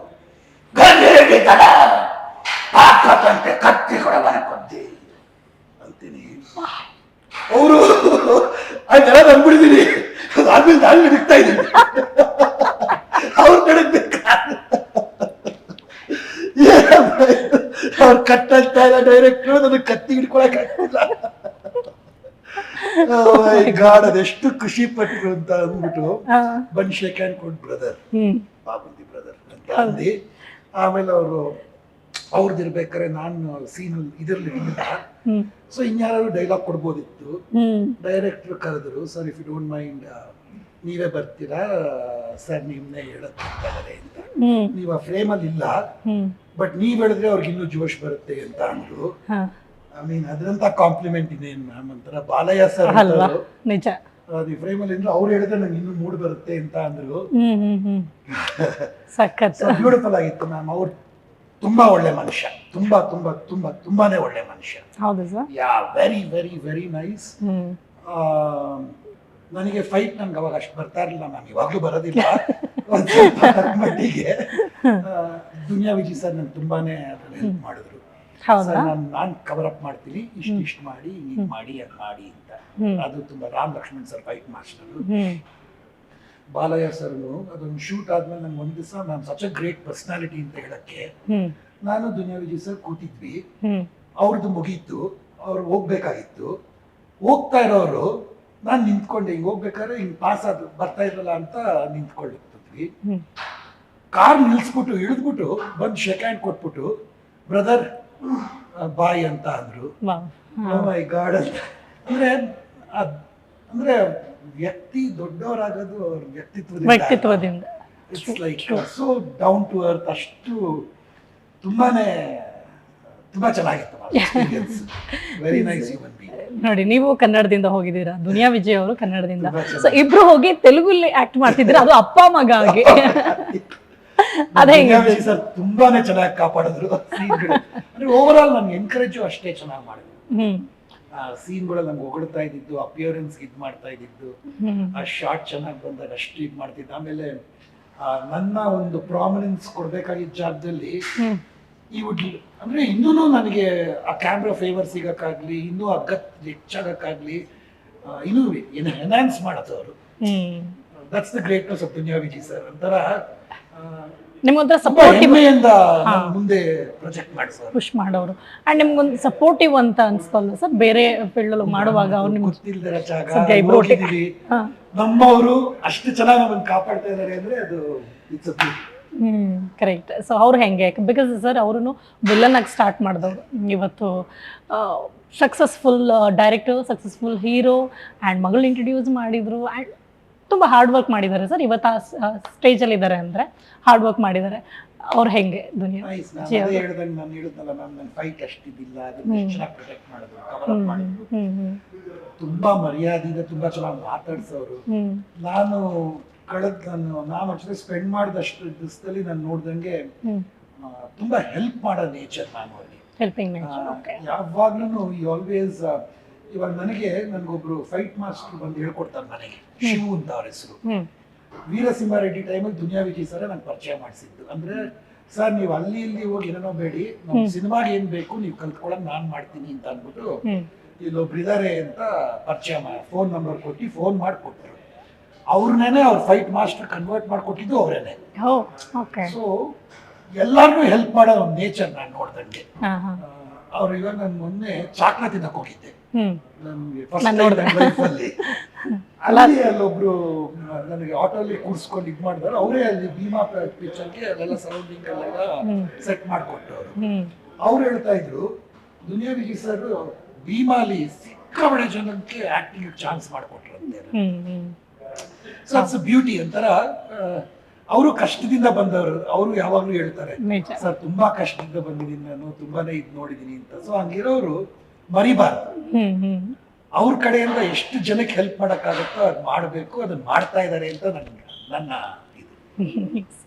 గంగిరెడ్డి తల పాకంటే కత్తి కూడా మనకొద్ది ಅಂತೀನಿ ಅವರು ಅದೆಲ್ಲ ನಂಬಿಡಿದೀನಿ ಅದಾದ್ಮೇಲೆ ನಾನು ನಡಕ್ತಾ ಇದ್ದೀನಿ ಅವ್ರು ನಡಕ್ಬೇಕು ಅವ್ರು ಕಟ್ಟಂತ ಇಲ್ಲ ಡೈರೆಕ್ಟ್ರು ನನಗೆ ಕತ್ತಿ ಹಿಡ್ಕೊಳಕ್ ಆಗ್ತಿಲ್ಲ ಗಾಡ್ ಅದೆಷ್ಟು ಖುಷಿ ಪಟ್ರು ಅಂತ ಅಂದ್ಬಿಟ್ಟು ಬನ್ ಬಂದ್ ಶೇಕ್ ಹ್ಯಾಂಡ್ ಕೊಡ್ ಬ್ರದರ್ ಹ್ಮ್. ಬಾಬುಂದಿ ಬ್ರದರ್ ಅಂತ ಅಂದಿ. ಆಮೇಲೆ ಅವರು ಅವ್ರದ್ದು ಇರ್ಬೇಕಾದ್ರೆ ನಾನು ಸೀನ್ ಇದರಲ್ಲಿ ಸೊ ಇನ್ಯಾರು ಡೈಲಾಗ್ ಕೊಡ್ಬೋದಿತ್ತು. ಡೈರೆಕ್ಟರ್ ಕರೆದ್ರು sir if you don't mind ನೀವೇ ಬರ್ತೀರಾ? ಸರ್ ನಿಮ್ಮನ್ನೇ ಹೇಳಕ್ಕಾಗದೆ ಅಂತ. ನೀವು ಆ ಫ್ರೇಮಲ್ಲಿ ಇಲ್ಲ ಬಟ್ ನೀವ್ ಹೇಳಿದ್ರೆ ಅವ್ರಿಗೆ ಇನ್ನೂ ಜೋಶ್ ಬರುತ್ತೆ ಅಂತ ಅಂದ್ರು. ಐ ಮೀನ್ ಅದರಂತ ಕಾಂಪ್ಲಿಮೆಂಟ್ ಇದೆ ಮ್ಯಾಮ್ ಅಂತಾರೆ ಬಾಲಯ್ಯ ಸರ್ ಅಲ್ವಾ ನಿಜ. ಅದು ಫ್ರೇಮಲ್ಲಿ ಅಂದ್ರೆ ಅವ್ರು ಹೇಳಿದ್ರೆ ನಂಗೆ ಇನ್ನೂ ಮೂಡ್ ಬರುತ್ತೆ ಅಂತ ಅಂದ್ರು. ಸಖತ್. ಬ್ಯೂಟಿಫುಲ್ ಆಗಿತ್ತು ಮ್ಯಾಮ್ ಅವ್ರು ತುಂಬಾ ಒಳ್ಳೆ ಮನುಷ್ಯ. ತುಂಬಾ ತುಂಬಾ ತುಂಬಾ ತುಂಬಾನೇ ಒಳ್ಳೆ ಮನುಷ್ಯ. ಹೌದು sir yeah very very very nice ನನಗೆ ಫೈಟ್ ನನ್ಗೆ ಅವಾಗ ಅಷ್ಟು ಬರ್ತಾ ಇರಲಿಲ್ಲ ಮ್ಯಾಮ್ ಇವಾಗಲೂ ಬರೋದಿಲ್ಲ. ಮಟ್ಟಿಗೆ. ದುನಿಯಾ ವಿಜಯ್ ಸರ್ ನಂಗೆ ತುಂಬಾನೇ ಹೆಲ್ಪ್ ಮಾಡಿದ್ರು. ಹೌದಾ? ನಾನು ನಾನು ಕವರ್ ಅಪ್ ಮಾಡ್ತೀನಿ. ಇಷ್ಟು ಇಷ್ಟು ಮಾಡಿ ಹಿಂಗ್ ಮಾಡಿ ಅದು ಮಾಡಿ ಅಂತ. ಅದು ತುಂಬಾ Ram Lakshman sir fight master Balayya ಸರ್ನು ಅದೊಂದು ಶೂಟ್ ಆದ್ಮೇಲೆ ನಂಗೆ ಒಂದು ದಿವಸ ನಾನು ಸಚ್ ಅ ಗ್ರೇಟ್ ಪರ್ಸನಾಲಿಟಿ ಅಂತ ಹೇಳಕ್ಕೆ ನಾನು ದುನಿಯಾ ವಿಜಯ್ ಸರ್ ಕೂತಿದ್ವಿ ಅವ್ರದ್ದು ಮುಗೀತು. ಅವ್ರು ಹೋಗ್ಬೇಕಾಗಿತ್ತು. ಹೋಗ್ತಾ ಇರೋರು ನಾನು ನಿಂತ್ಕೊಂಡೆ ಹಿಂಗೆ ಹೋಗ್ಬೇಕಾದ್ರೆ ಹಿಂಗೆ ಪಾಸ್ ಆದ ಬರ್ತಾ ಇರಲ್ಲ ಅಂತ ನಿಂತ್ಕೊಂಡಿರ್ತಿದ್ವಿ ಕಾರ್ ನಿಲ್ಸ್ಬಿಟ್ಟು ಇಳಿದ್ಬಿಟ್ಟು ಬಂದು ಶೆಕ್ ಹ್ಯಾಂಡ್ ಕೊಟ್ಬಿಟ್ಟು ಬ್ರದರ್ ಬಾಯ್ ಅಂತ ಅಂದ್ರು ಮೈ ಗಾಡ್ ಅಂತ. ಅಂದ್ರೆ ಅದ್- ಅಂದ್ರೆ ವ್ಯಕ್ತಿ ದೊಡ್ಡವರಾಗೋದು ಅವ್ರ ವ್ಯಕ್ತಿತ್ವದಿಂದ. ವ್ಯಕ್ತಿತ್ವದಿಂದ. It's like so down to earth ಅಷ್ಟು ತುಂಬಾನೇ ತುಂಬಾ ಚೆನ್ನಾಗಿತ್ತು ವೆರಿ ನೈಸ್ ಹ್ಯೂಮನ್ ನೋಡಿ ನೀವು ಕನ್ನಡದಿಂದ ಹೋಗಿದ್ದೀರಾ? ದುನಿಯಾ ವಿಜಯ್ ಅವರು ಕನ್ನಡದಿಂದ. ಸೊ ಇಬ್ರು ಹೋಗಿ ತೆಲುಗುಲ್ಲಿ ಆಕ್ಟ್ ಮಾಡ್ತಿದ್ರೆ ಅದು ಅಪ್ಪ ಮಗ ಆಗಿ ಅದೇ? ಸರ್ ತುಂಬಾನೇ ಚೆನ್ನಾಗಿ ಕಾಪಾಡಿದ್ರು ಅಂದ್ರೆ ಓವರ್ ಆಲ್ ನನ್ಗೆ ಎನ್ಕರೇಜು ಅಷ್ಟೇ ಚೆನ್ನಾಗಿ ಮಾಡಿದ್ರು. ಸೀನ್ಗಳಲ್ಲಿ ನಂಗೆ ಒಗಡ್ತಾ ಇದ್ದಿದ್ದು ಅಪಿಯರೆನ್ಸ್ ಇದು ಮಾಡ್ತಾ ಇದ್ದಿದ್ದು ಆ ಶಾರ್ಟ್ ಚೆನ್ನಾಗಿ ಬಂದಾಗ ಅಷ್ಟು ಇದು ಮಾಡ್ತಿದ್ದ. ಆಮೇಲೆ ಆ, ನನ್ನ ಒಂದು ಪ್ರಾಮಿನೆನ್ಸ್ ಕೊಡ್ಬೇಕಾಗಿದ್ದ ಜಾಗದಲ್ಲಿ ಈ ವುಡ್ ಅಂದ್ರೆ ಇನ್ನೂ ನನಗೆ ಆ ಕ್ಯಾಮ್ರಾ ಫೇವರ್ ಸಿಗಕ್ಕಾಗ್ಲಿ ಇನ್ನೂ ಅಗತ್ ಹೆಚ್ಚಾಗಕ್ಕಾಗ್ಲಿ ಆ, ಇನ್ನೂ ಎನ್ಹಾನ್ಸ್ ಮಾಡತ್ತೆ ಅವರು that's the greatness of Duniya Viji sir ಒಂಥರ ಆ, ನಿಮ್ಗೊಂಥರ ಸಪೋರ್ಟಿವ್ ಮುಂದೆ ಪುಷ್ ಮಾಡೋರು. ಅಂಡ್ ನಿಮ್ಗೊಂದು ಸಪೋರ್ಟಿವ್ ಅಂತ ಅನ್ಸ್ತಲ್ಲ ಸರ್? ಬೇರೆ ಫೀಲ್ಡ್ ಮಾಡುವಾಗ ಅವ್ರು ನಿಮ್ಗೆ ಸದ್ಯ. ನಮ್ಮವರು ಅಷ್ಟು ಚೆನ್ನಾಗಿ ನಮ್ಮನ್ನು ಕಾಪಾಡ್ತಾ ಇದ್ದಾರೆ ಅಂದ್ರೆ ಅದು ಹ್ಮ್ ಕರೆಕ್ಟ್ ಸೊ ಅವ್ರು ಹೆಂಗೆ? ಬಿಕಾಸ್ ಸರ್ ಅವರು ವಿಲನ್ ಆಗಿ ಸ್ಟಾರ್ಟ್ ಮಾಡಿದವರು. ಇವತ್ತು successful director successful hero and ಮಗಳು ಇಂಟ್ರೊಡ್ಯೂಸ್ ಮಾಡಿದರು. ಆ್ಯಂಡ್ ತುಂಬ ಹಾರ್ಡ್ ವರ್ಕ್ ಮಾಡಿದ್ದಾರೆ ಸರ್ ಇವತ್ತು ಆ ಸ್ಟೇಜಲ್ಲಿ ಇದ್ದಾರೆ ಅಂದರೆ ಹಾರ್ಡ್ ವರ್ಕ್ ಮಾಡಿದ್ದಾರೆ. ಅವ್ರು ಹೆಂಗೆ ದುನಿಯಾ? ನಾನು ಹೇಳ್ದಂಗೆ ನಾನು ಹೇಳಿದ್ನಲ್ಲ ಮ್ಯಾಮ್ ನನ್ನ ಫೈಟ್ ಅಷ್ಟಿದ್ದಿಲ್ಲ ಅದನ್ನ ಪ್ರೊಟೆಕ್ಟ್ ಮಾಡಿದ್ರು ಕವರ್ ಮಾಡಿದ್ರು ತುಂಬಾ ಮರ್ಯಾದೆಯಿಂದ ತುಂಬಾ ಚೆನ್ನಾಗಿ ಮಾತಾಡ್ಸೋರು. ನಾನು ಕಳೆದ ನಾನು ನಾನು ಆಕ್ಚುಲಿ ಸ್ಪೆಂಡ್ ಮಾಡಿದಷ್ಟು ದಿವಸದಲ್ಲಿ ನಾನು ನೋಡ್ದಂಗೆ ತುಂಬಾ ಹೆಲ್ಪ್ ಮಾಡೋ ನೇಚರ್ ನಾನು ಓಕೆ ಯಾವಾಗ್ಲೂ ಆಲ್ವೇಸ್ ಇವಾಗ ನನಗೆ ನನಗೊಬ್ರು ಫೈಟ್ ಮಾಸ್ಟರ್ ಬಂದು ಹೇಳ್ಕೊಡ್ತಾರೆ ನನಗೆ. ಶಿವು ಅಂತ ಅವ್ರ ಹೆಸರು. ವೀರಸಿಂಹಾರೆಡ್ಡಿ ಟೈಮಲ್ಲಿ ದುನಿಯಾ ವಿಜಯ್ ಸರ್ ನಂಗೆ ಪರಿಚಯ ಮಾಡಿಸಿದ್ದು. ಅಂದ್ರೆ ಸರ್ ನೀವು ಅಲ್ಲಿ ಇಲ್ಲಿ ಹೋಗಿ ಏನೋ ಬೇಡಿ. ನಮ್ಮ. ಸಿನಿಮಾಗೆ ಏನ್ ಬೇಕು ನೀವು ಕಲ್ತ್ಕೊಳ್ಳೋದು ನಾನ್ ಮಾಡ್ತೀನಿ ಅಂತ ಅಂದ್ಬಿಟ್ಟು ಇದಾರೆ ಅಂತ ಪರಿಚಯ ಫೋನ್ ನಂಬರ್ ಕೊಟ್ಟು ಫೋನ್ ಮಾಡಿಕೊಟ್ರು. ಅವ್ರನ್ನೇ ಅವ್ರ ಫೈಟ್ ಮಾಸ್ಟರ್ ಕನ್ವರ್ಟ್ ಮಾಡಿಕೊಟ್ಟಿದ್ದು ಅವರೇನೆ. ಸೊ ಎಲ್ಲಾರ್ಗೂ ಹೆಲ್ಪ್ ಮಾಡೋ ಒಂದು ನೇಚರ್ ನಾನು ನೋಡ್ದಂಗೆ. ಹಾಂ ಹಾಂ ಅವ್ರು ಇವಾಗ ನಾನು ಮೊನ್ನೆ ಚಾಕ್ಲ ತಿನ್ನಕ್ ಹೋಗಿದ್ದೆ ನನ್ಗೆ ಫಸ್ಟ್. ಲೈಫಲ್ಲಿ ಅಲ್ಲಿ. ಅಲ್ಲೊಬ್ರು ನನಗೆ ಆಟೋಲಿ ಕೂರಿಸ್ಕೊಂಡು ಇದು ಮಾಡಿದ್ರು ಅವರೇ ಅಲ್ಲಿ ಭೀಮಾ ಪಿಕ್ಚರ್ಗೆ ಅಲ್ಲೆಲ್ಲ ಸರೌಂಡಿಂಗ್ ಅಲ್ಲೆಲ್ಲ. ಸೆಟ್ ಮಾಡಿಕೊಟ್ರು ಅವರು. ಹೇಳ್ತಾ ಇದ್ರು ದುನಿಯಾ ವಿಜಿ ಸರ್ ಭೀಮಾಲಿ ಸಿಕ್ಕಾಬಡೆ ಜನಕ್ಕೆ ಆಕ್ಟಿಂಗ್ ಚಾನ್ಸ್ ಮಾಡಿಕೊಟ್ರು ಅಂತ ಸೊ ಅಟ್ಸ್ ಬ್ಯೂಟಿ ಒಂಥರ ಅವರು ಕಷ್ಟದಿಂದ ಬಂದವರು ಅವರು ಯಾವಾಗ್ಲೂ ಹೇಳ್ತಾರೆ ಸರ್ ತುಂಬಾ ಕಷ್ಟದಿಂದ ಬಂದಿದ್ದೀನಿ ನಾನು ತುಂಬಾನೇ ಇದು ನೋಡಿದ್ದೀನಿ ಅಂತ. ಸೊ ಹಂಗಿರೋರು ಮರಿಬಾರ್ದು. ಅವ್ರ ಕಡೆಯಿಂದ ಎಷ್ಟು ಜನಕ್ಕೆ ಹೆಲ್ಪ್ ಮಾಡೋಕ್ಕಾಗುತ್ತೋ ಅದು ಮಾಡಬೇಕು ಅದನ್ನ ಮಾಡ್ತಾ ಇದ್ದಾರೆ ಅಂತ ನನ್ನ ನನ್ನ ಇದು.